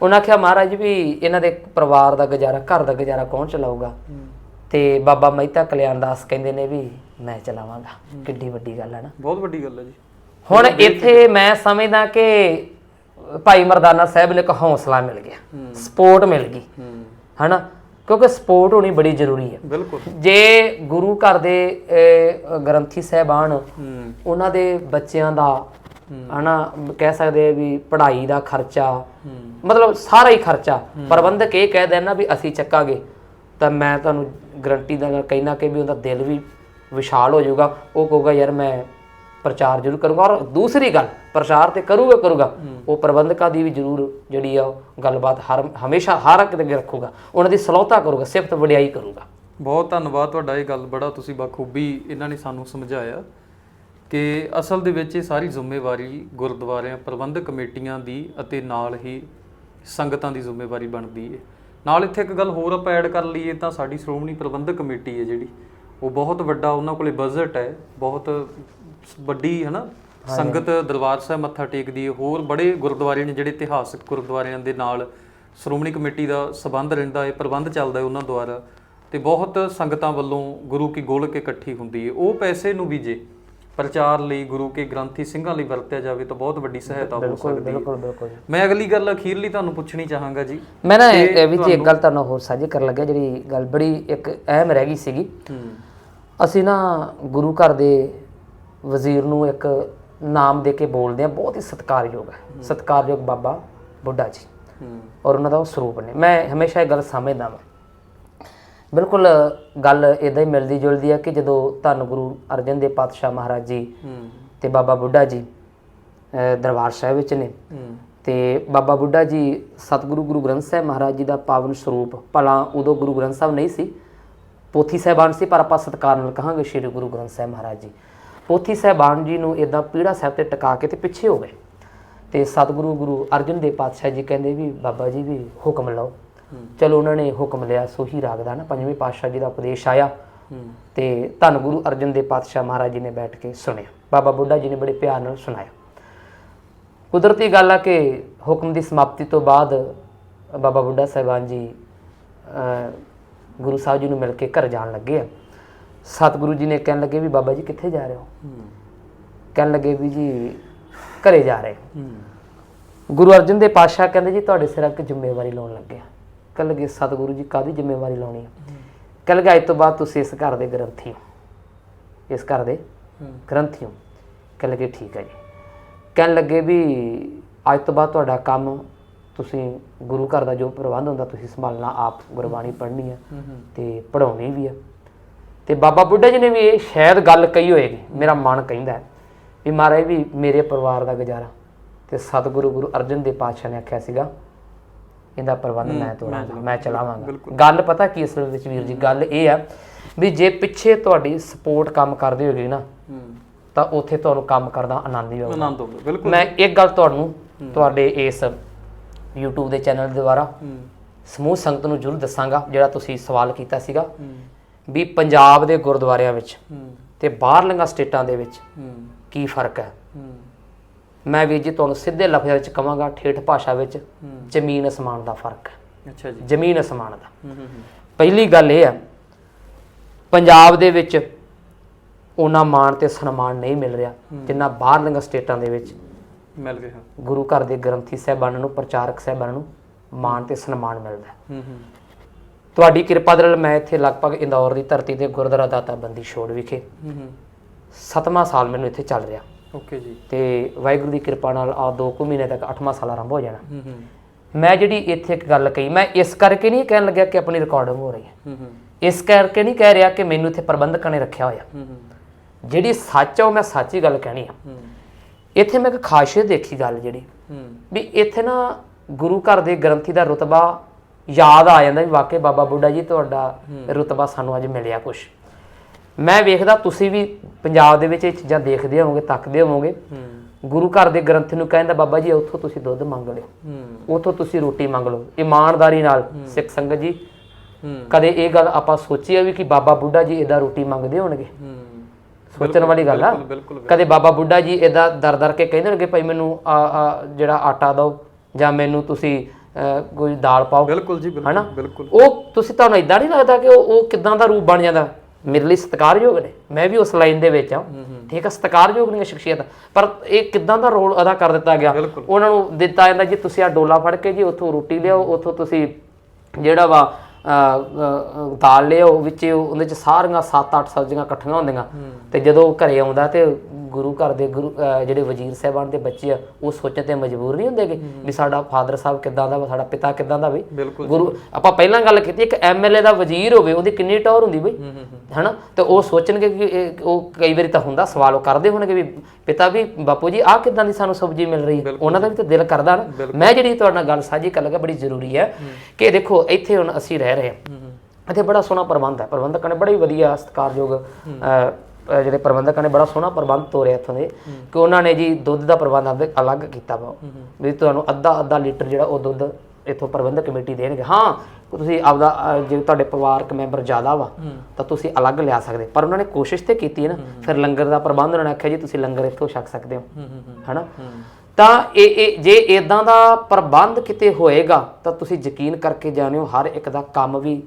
ਉਹਨਾਂ ਆਖਿਆ ਮਹਾਰਾਜ ਵੀ ਇਹਨਾਂ ਦੇ ਪਰਿਵਾਰ ਦਾ ਗੁਜ਼ਾਰਾ ਘਰ ਦਾ ਗੁਜ਼ਾਰਾ ਕੌਣ ਚਲਾਊਗਾ? ਤੇ ਬਾਬਾ ਮਹਿਤਾ ਕਲਿਆਣ ਦਾਸ ਕਹਿੰਦੇ ਨੇ ਵੀ ਮੈਂ ਚਲਾਵਾਂਗਾ। ਕਿੱਡੀ ਵੱਡੀ ਗੱਲ ਹੈ ਨਾ। ਬਹੁਤ ਵੱਡੀ ਗੱਲ ਹੈ ਜੀ। ਹੁਣ ਇੱਥੇ ਮੈਂ ਸਮਝਦਾ ਕਿ ਭਾਈ ਮਰਦਾਨਾ ਸਾਹਿਬ ਨੂੰ ਇੱਕ ਹੌਸਲਾ ਮਿਲ ਗਿਆ। ਸਪੋਰਟ ਮਿਲ ਗਈ। ਹੂੰ। ਹਨਾ? ਕਿਉਂਕਿ ਸਪੋਰਟ ਹੋਣੀ ਬੜੀ ਜ਼ਰੂਰੀ ਹੈ। ਬਿਲਕੁਲ। ਜੇ ਗੁਰੂ ਘਰ ਦੇ ਗ੍ਰੰਥੀ ਸਾਹਿਬਾਨ ਉਹਨਾਂ ਦੇ ਬੱਚਿਆਂ ਦਾ ਹਨਾ, ਕਹਿ ਸਕਦੇ ਆ ਵੀ ਪੜ੍ਹਾਈ ਦਾ ਖਰਚਾ, ਮਤਲਬ ਸਾਰਾ ਹੀ ਖਰਚਾ। ਪ੍ਰਬੰਧਕ ਇਹ ਕਹਿ ਦੇਣਾ ਵੀ ਅਸੀਂ ਚੱਕਾਂਗੇ। ਤਾਂ ਮੈਂ ਤੁਹਾਨੂੰ ਗਰੰਟੀ ਦਾ ਕਹਿਣਾ ਕਿ ਵੀ ਉਹਦਾ ਦਿਲ ਵੀ ਵਿਸ਼ਾਲ ਹੋ ਜਾਊਗਾ। ਉਹ ਕਹੂਗਾ, ਯਾਰ ਮੈਂ ਪ੍ਰਚਾਰ ਜ਼ਰੂਰ ਕਰੂੰਗਾ। ਔਰ ਦੂਸਰੀ ਗੱਲ, ਪ੍ਰਚਾਰ ਤੇ ਕਰੂਗਾ ਕਰੂਗਾ। ਉਹ ਪ੍ਰਬੰਧਕਾਂ ਦੀ ਵੀ ਜ਼ਰੂਰ ਜਿਹੜੀ ਆ ਗੱਲਬਾਤ ਹਰ, ਹਮੇਸ਼ਾ ਹਰ ਇੱਕ ਦੇ ਰੱਖੂਗਾ। ਉਹਨਾਂ ਦੀ ਸਲੋਤਾ ਕਰੂਗਾ, ਸਿਫਤ ਵਡਿਆਈ ਕਰੂਗਾ। ਬਹੁਤ ਧੰਨਵਾਦ ਤੁਹਾਡਾ ਇਹ ਗੱਲ ਬੜਾ ਤੁਸੀਂ ਬਖੂਬੀ ਇਹਨਾਂ ਨੇ ਸਾਨੂੰ ਸਮਝਾਇਆ। ਕਿ ਅਸਲ ਦੇ ਵਿੱਚ ਇਹ ਸਾਰੀ ਜ਼ਿੰਮੇਵਾਰੀ ਗੁਰਦੁਆਰਿਆਂ ਪ੍ਰਬੰਧਕ ਕਮੇਟੀਆਂ ਦੀ ਅਤੇ ਨਾਲ ਹੀ ਸੰਗਤਾਂ ਦੀ ਜ਼ਿੰਮੇਵਾਰੀ ਬਣਦੀ ਹੈ। ਨਾਲ ਇੱਥੇ ਇੱਕ ਗੱਲ ਹੋਰ ਆਪਾਂ ਐਡ ਕਰ ਲਈਏ ਤਾਂ ਸਾਡੀ ਸ਼੍ਰੋਮਣੀ ਪ੍ਰਬੰਧਕ ਕਮੇਟੀ ਹੈ ਜਿਹੜੀ ਉਹ ਬਹੁਤ ਵੱਡਾ ਉਹਨਾਂ ਕੋਲੇ ਬਜਟ ਹੈ ਬਹੁਤ ਵੱਡੀ ਹੈ ਨਾ ਸੰਗਤ ਦਰਬਾਰ ਸਾਹਿਬ ਮੱਥਾ ਟੇਕਦੀ ਹੈ ਹੋਰ ਬੜੇ ਗੁਰਦੁਆਰੇ ਨੇ ਜਿਹੜੇ ਇਤਿਹਾਸਕ ਗੁਰਦੁਆਰਿਆਂ ਦੇ ਨਾਲ ਸ਼੍ਰੋਮਣੀ ਕਮੇਟੀ ਦਾ ਸਬੰਧ ਰਹਿੰਦਾ ਹੈ ਪ੍ਰਬੰਧ ਚੱਲਦਾ ਹੈ ਉਹਨਾਂ ਦੁਆਰਾ ਤੇ ਬਹੁਤ ਸੰਗਤਾਂ ਵੱਲੋਂ ਗੁਰੂ ਕੀ ਗੋਲਕ ਇਕੱਠੀ ਹੁੰਦੀ ਹੈ। ਉਹ ਪੈਸੇ ਨੂੰ ਵੀ ਜੇ ਪ੍ਰਚਾਰ ਲਈ ਗੁਰੂ ਕੇ ਗ੍ਰੰਥੀ ਸਿੰਘਾਂ ਲਈ ਵਰਤਿਆ ਜਾਵੇ ਤਾਂ ਬਹੁਤ ਵੱਡੀ ਸਹਾਇਤਾ ਹੋ ਸਕਦੀ ਹੈ। ਬਿਲਕੁਲ ਬਿਲਕੁਲ। ਮੈਂ ਅਗਲੀ ਗੱਲ ਅਖੀਰਲੀ ਤੁਹਾਨੂੰ ਪੁੱਛਣੀ ਚਾਹਾਂਗਾ ਜੀ। ਮੈਂ ਨਾ ਇਹ ਵਿੱਚ ਇੱਕ ਗੱਲ ਤੁਹਾਨੂੰ ਹੋਰ ਸਾਂਝੀ ਕਰਨ ਲੱਗਿਆ ਜਿਹੜੀ ਗੱਲ ਬੜੀ ਇੱਕ ਅਹਿਮ ਰਹਿ ਗਈ ਸੀਗੀ। ਅਸੀਂ ਨਾ ਗੁਰੂ ਘਰ ਦੇ ਵਜ਼ੀਰ ਨੂੰ ਇੱਕ ਨਾਮ ਦੇ ਕੇ ਬੋਲਦੇ ਆ ਬਹੁਤ ਹੀ ਸਤਿਕਾਰਯੋਗ ਹੈ। ਸਤਿਕਾਰਯੋਗ ਬਾਬਾ ਬੁੱਢਾ ਜੀ। ਔਰ ਉਹਨਾਂ ਦਾ ਉਹ ਸਰੂਪ ਨੇ। ਮੈਂ ਹਮੇਸ਼ਾ ਇਹ ਗੱਲ ਸਮਝਦਾ ਹਾਂ ਬਿਲਕੁਲ ਗੱਲ ਇਦਾਂ ਹੀ ਮਿਲਦੀ ਜੁਲਦੀ ਹੈ ਕਿ ਜਦੋਂ ਧੰਨ ਗੁਰੂ ਅਰਜਨ ਦੇਵ ਪਾਤਸ਼ਾਹ ਮਹਾਰਾਜ ਜੀ ਤੇ ਬਾਬਾ ਬੁੱਢਾ ਜੀ ਦਰਬਾਰ ਸਾਹਿਬ ਵਿੱਚ ਨੇ। ਤੇ ਬਾਬਾ ਬੁੱਢਾ ਜੀ ਸਤਿਗੁਰੂ ਗੁਰੂ ਗ੍ਰੰਥ ਸਾਹਿਬ ਮਹਾਰਾਜ ਜੀ ਦਾ ਪਾਵਨ ਸਰੂਪ ਭਲਾ ਉਦੋਂ ਗੁਰੂ ਗ੍ਰੰਥ ਸਾਹਿਬ ਨਹੀਂ ਸੀ ਪੋਥੀ ਸਾਹਿਬਾਨ ਸੀ ਪਰ ਆਪਾਂ ਸਤਿਕਾਰ ਨਾਲ ਕਹਾਂਗੇ ਸ੍ਰੀ ਗੁਰੂ ਗ੍ਰੰਥ ਸਾਹਿਬ ਮਹਾਰਾਜ ਜੀ। ਪੋਥੀ ਸਾਹਿਬਾਨ ਜੀ ਨੂੰ ਇਦਾਂ ਪੀੜਾ ਸਾਹਿਬ ਤੇ ਟਿਕਾ ਕੇ ਤੇ ਪਿੱਛੇ ਹੋ ਗਏ। ਤੇ ਸਤਿਗੁਰੂ ਗੁਰੂ ਅਰਜਨ ਦੇਵ ਪਾਤਸ਼ਾਹ ਜੀ ਕਹਿੰਦੇ ਵੀ ਬਾਬਾ ਜੀ ਵੀ ਹੁਕਮ ਲਓ। ਚਲੋ ਉਹਨਾਂ ਨੇ ਹੁਕਮ ਲਿਆ ਸੋਹੀ ਰਾਗ ਦਾ ਨਾ ਪੰਜਵੇਂ ਪਾਤਸ਼ਾਹ ਜੀ ਦਾ ਉਪਦੇਸ਼ ਆਇਆ ਤੇ ਧੰਨ ਗੁਰੂ ਅਰਜਨ ਦੇਵ ਪਾਤਸ਼ਾਹ ਮਹਾਰਾਜ ਜੀ ਨੇ ਬੈਠ ਕੇ ਸੁਣਿਆ। ਬਾਬਾ ਬੁੱਢਾ ਜੀ ਨੇ ਬੜੇ ਪਿਆਰ ਨਾਲ ਸੁਣਾਇਆ। ਕੁਦਰਤੀ ਗੱਲ ਆ ਕਿ ਹੁਕਮ ਦੀ ਸਮਾਪਤੀ ਤੋਂ ਬਾਅਦ ਬਾਬਾ ਬੁੱਢਾ ਸਾਹਿਬਾਨ ਜੀ ਗੁਰੂ ਸਾਹਿਬ ਜੀ ਨੂੰ ਮਿਲ ਕੇ ਘਰ ਜਾਣ ਲੱਗੇ ਆ। ਸਤਿਗੁਰੂ ਜੀ ਨੇ ਕਹਿਣ ਲੱਗੇ ਵੀ ਬਾਬਾ ਜੀ ਕਿੱਥੇ ਜਾ ਰਹੇ ਹੋ? ਕਹਿਣ ਲੱਗੇ ਵੀ ਜੀ ਘਰੇ ਜਾ ਰਹੇ। ਗੁਰੂ ਅਰਜਨ ਦੇਵ ਪਾਤਸ਼ਾਹ ਕਹਿੰਦੇ ਜੀ ਤੁਹਾਡੇ ਸਿਰ ਇੱਕ ਜ਼ਿੰਮੇਵਾਰੀ ਲਾਉਣ ਲੱਗੇ ਆ। ਕਹਿਣ ਲੱਗੇ ਸਤਿਗੁਰੂ ਜੀ ਕਾਦੀ ਜ਼ਿੰਮੇਵਾਰੀ ਲਾਉਣੀ ਆ? ਕਹਿਣ ਲੱਗੇ ਅੱਜ ਤੋਂ ਬਾਅਦ ਤੁਸੀਂ ਇਸ ਘਰ ਦੇ ਗ੍ਰੰਥੀ ਹੋ। ਇਸ ਘਰ ਦੇ ਹੂੰ। ਗ੍ਰੰਥੀ ਹੋ। ਕਹਿਣ ਲੱਗੇ ਠੀਕ ਹੈ ਜੀ। ਕਹਿਣ ਲੱਗੇ ਵੀ ਅੱਜ ਤੋਂ ਬਾਅਦ ਤੁਹਾਡਾ ਕੰਮ ਤੁਸੀਂ ਗੁਰੂ ਘਰ ਦਾ ਜੋ ਪ੍ਰਬੰਧ ਹੁੰਦਾ ਤੁਸੀਂ ਸੰਭਾਲਣਾ ਆਪ ਗੁਰਬਾਣੀ ਪੜ੍ਹਨੀ ਹੈ ਹੂੰ। ਤੇ ਪੜਾਉਣੀ ਵੀ ਹੈ ਤੇ ਬਾਬਾ ਬੁੱਢਾ ਜੀ ਨੇ ਵੀ ਇਹ ਸ਼ਾਇਦ ਗੱਲ ਕਹੀ ਹੋਏਗੀ ਮੇਰਾ ਮਨ ਕਹਿੰਦਾ ਹੈ ਵੀ ਮਹਾਰਾਜ ਵੀ ਮੇਰੇ ਪਰਿਵਾਰ ਦਾ ਗੁਜ਼ਾਰਾ। ਤੇ ਸਤਿਗੁਰੂ ਗੁਰੂ ਅਰਜਨ ਦੇਵ ਪਾਤਸ਼ਾਹ ਨੇ ਆਖਿਆ ਸੀਗਾ ਇਹਦਾ ਪ੍ਰਬੰਧ ਮੈਂ ਤੋਰਾਂਗਾ ਮੈਂ ਚਲਾਵਾਂਗਾ। ਗੱਲ ਪਤਾ ਕੀ ਅਸਲ ਵਿੱਚ ਵੀਰ ਜੀ ਗੱਲ ਇਹ ਆ ਵੀ ਜੇ ਪਿੱਛੇ ਤੁਹਾਡੀ ਸਪੋਰਟ ਕੰਮ ਕਰਦੇ ਹੋਗੇ ਨਾ ਤਾਂ ਉੱਥੇ ਤੁਹਾਨੂੰ ਕੰਮ ਕਰਦਾ ਆਨੰਦ ਹੀ ਆਊਗਾ। ਆਨੰਦ ਆਉਂਦਾ ਬਿਲਕੁਲ। ਮੈਂ ਇੱਕ ਗੱਲ ਤੁਹਾਨੂੰ ਤੁਹਾਡੇ ਇਸ YouTube ਦੇ ਚੈਨਲ ਦੇ ਦੁਆਰਾ ਸਮੂਹ ਸੰਗਤ ਨੂੰ ਜ਼ਰੂਰ ਦੱਸਾਂਗਾ ਜਿਹੜਾ ਤੁਸੀਂ ਸਵਾਲ ਕੀਤਾ ਸੀਗਾ ਵੀ ਪੰਜਾਬ ਦੇ ਗੁਰਦੁਆਰਿਆਂ ਵਿੱਚ ਤੇ ਬਾਹਰਲੀਆਂ ਸਟੇਟਾਂ ਦੇ ਵਿੱਚ ਕੀ ਫ਼ਰਕ ਹੂੰ। ਮੈਂ ਵੀਰ ਜੀ ਤੁਹਾਨੂੰ ਸਿੱਧੇ ਲਫ਼ਜ਼ਾਂ ਵਿੱਚ ਕਵਾਂਗਾ ਠੇਠ ਭਾਸ਼ਾ ਵਿੱਚ। ਜ਼ਮੀਨ ਅਸਮਾਨ ਦਾ ਫ਼ਰਕ ਹੈ। ਅੱਛਾ ਜੀ। ਜ਼ਮੀਨ ਅਸਮਾਨ ਦਾ। ਪਹਿਲੀ ਗੱਲ ਇਹ ਹੈ ਪੰਜਾਬ ਦੇ ਵਿੱਚ ਉਹਨਾਂ ਮਾਣ ਤੇ ਸਨਮਾਨ ਨਹੀਂ ਮਿਲ ਰਿਹਾ ਜਿੰਨਾ ਬਾਹਰਲੀਆਂ ਸਟੇਟਾਂ ਦੇ ਵਿੱਚ ਮਿਲ ਗਿਆ ਗੁਰੂ ਘਰ ਦੇ ਗ੍ਰੰਥੀ ਸਾਹਿਬਾਨਾਂ ਨੂੰ ਪ੍ਰਚਾਰਕ ਸਾਹਿਬਾਨਾਂ ਨੂੰ ਮਾਣ ਤੇ ਸਨਮਾਨ ਮਿਲਦਾ ਤੁਹਾਡੀ ਕਿਰਪਾ ਦੇ ਨਾਲ ਮੈਂ ਇੱਥੇ ਲਗਭਗ ਇੰਦੌਰ ਦੀ ਧਰਤੀ ਤੇ ਗੁਰਦੁਆਰਾ ਦਾਤਾ ਬੰਦੀ ਛੋੜ ਵਿਖੇ ਸੱਤਵਾਂ ਸਾਲ ਮੈਨੂੰ ਇੱਥੇ ਚੱਲ ਰਿਹਾ। ਓਕੇ ਜੀ। ਤੇ ਵਾਹਿਗੁਰੂ ਦੀ ਕਿਰਪਾ ਨਾਲ ਆ ਦੋ ਕੁ ਮਹੀਨੇ ਤੱਕ ਅੱਠਵਾਂ ਸਾਲ ਆਰੰਭ ਹੋ ਜਾਣਾ। ਹੂੰ ਹੂੰ। ਮੈਂ ਜਿਹੜੀ ਇੱਥੇ ਇੱਕ ਗੱਲ ਕਹੀ ਮੈਂ ਇਸ ਕਰਕੇ ਨਹੀਂ ਕਹਿਣ ਲੱਗਿਆ ਕਿ ਆਪਣੀ ਰਿਕਾਰਡਿੰਗ ਹੋ ਰਹੀ ਹੈ। ਹੂੰ ਹੂੰ। ਇਸ ਕਰਕੇ ਨਹੀਂ ਕਹਿ ਰਿਹਾ ਕਿ ਮੈਨੂੰ ਇੱਥੇ ਪ੍ਰਬੰਧਕਾਂ ਨੇ ਰੱਖਿਆ ਹੋਇਆ। ਹੂੰ ਹੂੰ। ਜਿਹੜੀ ਸੱਚ ਆ ਉਹ ਮੈਂ ਸੱਚੀ ਗੱਲ ਕਹਿਣੀ ਆ। ਹੂੰ। ਇੱਥੇ ਮੈਂ ਇੱਕ ਖਾਸੀਅਤ ਦੇਖੀ ਗੱਲ ਜਿਹੜੀ। ਹੂੰ। ਵੀ ਇੱਥੇ ਨਾ ਗੁਰੂ ਘਰ ਦੇ ਗ੍ਰੰਥੀ ਦਾ ਰੁਤਬਾ ਯਾਦ ਆ ਜਾਂਦਾ ਵੀ ਵਾਕਈ ਬਾਬਾ ਬੁੱਢਾ ਜੀ ਤੁਹਾਡਾ ਰੁਤਬਾ ਸਾਨੂੰ ਅੱਜ ਮਿਲਿਆ ਕੁਛ। ਮੈਂ ਵੇਖਦਾ ਤੁਸੀਂ ਵੀ ਪੰਜਾਬ ਦੇ ਵਿੱਚ ਇਹ ਚੀਜ਼ਾਂ ਦੇਖਦੇ ਹੋਵੋਗੇ ਤੱਕਦੇ ਹੋਵੋਗੇ। ਗੁਰੂ ਘਰ ਦੇ ਗ੍ਰੰਥੀ ਨੂੰ ਕਹਿੰਦਾ ਬਾਬਾ ਜੀ ਉੱਥੋਂ ਤੁਸੀਂ ਦੁੱਧ ਮੰਗ ਲਿਓ। ਉੱਥੋਂ ਤੁਸੀਂ ਰੋਟੀ ਮੰਗ ਲਓ। ਇਮਾਨਦਾਰੀ ਨਾਲ ਸਿੱਖ ਸੰਗਤ ਜੀ ਕਦੇ ਇਹ ਗੱਲ ਆਪਾਂ ਸੋਚੀ ਆ ਵੀ ਕਿ ਬਾਬਾ ਬੁੱਢਾ ਜੀ ਇਹਦਾ ਰੋਟੀ ਮੰਗਦੇ ਹੋਣਗੇ। ਸੋਚਣ ਵਾਲੀ ਗੱਲ ਆ। ਬਿਲਕੁਲ ਕਦੇ ਬਾਬਾ ਬੁੱਢਾ ਜੀ ਇਦਾਂ ਦਰ ਦਰ ਕੇ ਕਹਿੰਦੇ ਹੋਣਗੇ ਭਾਈ ਮੈਨੂੰ ਆ ਆ ਜਿਹੜਾ ਆਟਾ ਦਿਓ ਜਾਂ ਮੈਨੂੰ ਤੁਸੀਂ ਕੋਈ ਦਾਲ ਪਾਓ। ਬਿਲਕੁਲ ਜੀ ਬਿਲਕੁਲ ਉਹ ਤੁਸੀਂ ਤੁਹਾਨੂੰ ਇਦਾਂ ਨਹੀਂ ਲੱਗਦਾ ਕਿ ਉਹ ਉਹ ਕਿਦਾਂ ਦਾ ਰੂਪ ਬਣ ਜਾਂਦਾ? ਮੇਰੇ ਲਈ ਸਤਿਕਾਰਯੋਗ ਨੇ। ਮੈਂ ਵੀ ਉਸ ਲਾਈਨ ਦੇ ਵਿੱਚ ਆ ਠੀਕ ਹੈ ਸਤਿਕਾਰਯੋਗ ਨੇ ਸ਼ਖਸੀਅਤ। ਪਰ ਇਹ ਕਿਦਾਂ ਦਾ ਰੋਲ ਅਦਾ ਕਰ ਦਿੱਤਾ ਗਿਆ। ਉਹਨਾਂ ਨੂੰ ਦਿੱਤਾ ਜਾਂਦਾ ਜੀ ਤੁਸੀਂ ਆ ਡੋਲਾ ਫੜ ਕੇ ਜੀ ਉੱਥੋਂ ਰੋਟੀ ਲਿਆਓ ਉੱਥੋਂ ਤੁਸੀਂ ਜਿਹੜਾ ਵਾ ਦਾਲ ਲਿਆਓ ਵਿੱਚ ਉਹਦੇ ਚ ਸਾਰੀਆਂ 7-8 ਸਬਜ਼ੀਆਂ ਇਕੱਠੀਆਂ ਹੁੰਦੀਆਂ। ਤੇ ਜਦੋਂ ਘਰੇ ਆਉਂਦਾ ਤੇ ਗੁਰੂ ਘਰ ਦੇ ਗੁਰੂ ਜਿਹੜੇ ਵਜ਼ੀਰ ਸਾਹਿਬਾਨ ਦੇ ਬੱਚੇ ਆ ਉਹ ਸੋਚਣ ਤੇ ਮਜਬੂਰ ਨਹੀਂ ਹੁੰਦੇਗੇ ਵੀ ਸਾਡਾ ਫਾਦਰ ਸਾਹਿਬ ਕਿਦਾਂ ਦਾ ਸਾਡਾ ਪਿਤਾ ਕਿਦਾਂ ਦਾ ਵੀ। ਗੁਰੂ ਆਪਾਂ ਪਹਿਲਾਂ ਗੱਲ ਕੀਤੀ ਇੱਕ ਐਮਐਲਏ ਦਾ ਵਜ਼ੀਰ ਹੋਵੇ ਉਹਦੀ ਕਿੰਨੀ ਟੌਰ ਹੁੰਦੀ ਬਈ। ਹਨਾ? ਤੇ ਉਹ ਸੋਚਣਗੇ ਕਿ ਉਹ ਕਈ ਵਾਰੀ ਤਾਂ ਹੁੰਦਾ ਸਵਾਲ ਉਹ ਕਰਦੇ ਹੋਣਗੇ ਵੀ ਪਿਤਾ ਵੀ ਬਾਪੂ ਜੀ ਆਹ ਕਿਦਾਂ ਦੀ ਸਾਨੂੰ ਸਬਜ਼ੀ ਮਿਲ ਰਹੀ ਹੈ? ਉਹਨਾਂ ਦਾ ਵੀ ਤਾਂ ਦਿਲ ਕਰਦਾ ਨਾ। ਮੈਂ ਜਿਹੜੀ ਤੁਹਾਡੇ ਨਾਲ ਗੱਲ ਸਾਂਝੀ ਕਰ ਲੱਗਾ ਬੜੀ ਜ਼ਰੂਰੀ ਹੈ ਕਿ ਦੇਖੋ ਇੱਥੇ ਹੁਣ ਅਸੀਂ ਰਹਿ ਰਹੇ ਹਾਂ। ਇੱਥੇ ਬੜਾ ਸੋਹਣਾ ਪ੍ਰਬੰਧ ਹੈ। ਪ੍ਰਬੰਧਕਾਂ ਨੇ ਬੜਾ ਵਧੀਆ ਸਤਿਕਾਰਯੋਗ ਅਹ, ਜਿਹੜੇ ਪ੍ਰਬੰਧਕਾਂ ਨੇ ਬੜਾ ਸੋਹਣਾ ਪ੍ਰਬੰਧ ਤੋਰਿਆ ਇੱਥੋਂ ਦੇ ਕਿ ਉਹਨਾਂ ਨੇ ਜੀ ਦੁੱਧ ਦਾ ਪ੍ਰਬੰਧ ਆਪਦੇ ਅਲੱਗ ਕੀਤਾ ਵਾ। ਵੀ ਤੁਹਾਨੂੰ ਅੱਧਾ ਅੱਧਾ ਲੀਟਰ ਜਿਹੜਾ ਉਹ ਦੁੱਧ ਇੱਥੋਂ ਪ੍ਰਬੰਧਕ ਕਮੇਟੀ ਦੇਣਗੇ। ਹਾਂ ਤੁਸੀਂ ਆਪਦਾ ਅਹ, ਜੇ ਤੁਹਾਡੇ ਪਰਿਵਾਰਕ ਮੈਂਬਰ ਜ਼ਿਆਦਾ ਵਾ ਤਾਂ ਤੁਸੀਂ ਅਲੱਗ ਲਿਆ ਸਕਦੇ। ਪਰ ਉਹਨਾਂ ਨੇ ਕੋਸ਼ਿਸ਼ ਤੇ ਕੀਤੀ ਹੈ ਨਾ ਫਿਰ ਲੰਗਰ ਦਾ ਪ੍ਰਬੰਧ ਉਹਨਾਂ ਨੇ ਆਖਿਆ ਜੀ ਤੁਸੀਂ ਲੰਗਰ ਇੱਥੋਂ ਛਕ ਸਕਦੇ ਹੋ। ਹਨਾ? ਤਾਂ ਇਹ ਇਹ ਜੇ ਇਦਾਂ ਦਾ ਪ੍ਰਬੰਧ ਕਿਤੇ ਹੋਏਗਾ ਤਾਂ ਤੁਸੀਂ ਯਕੀਨ ਕਰਕੇ ਜਾਣਿਓ ਹਰ ਇੱਕ ਦਾ ਕੰਮ ਵੀ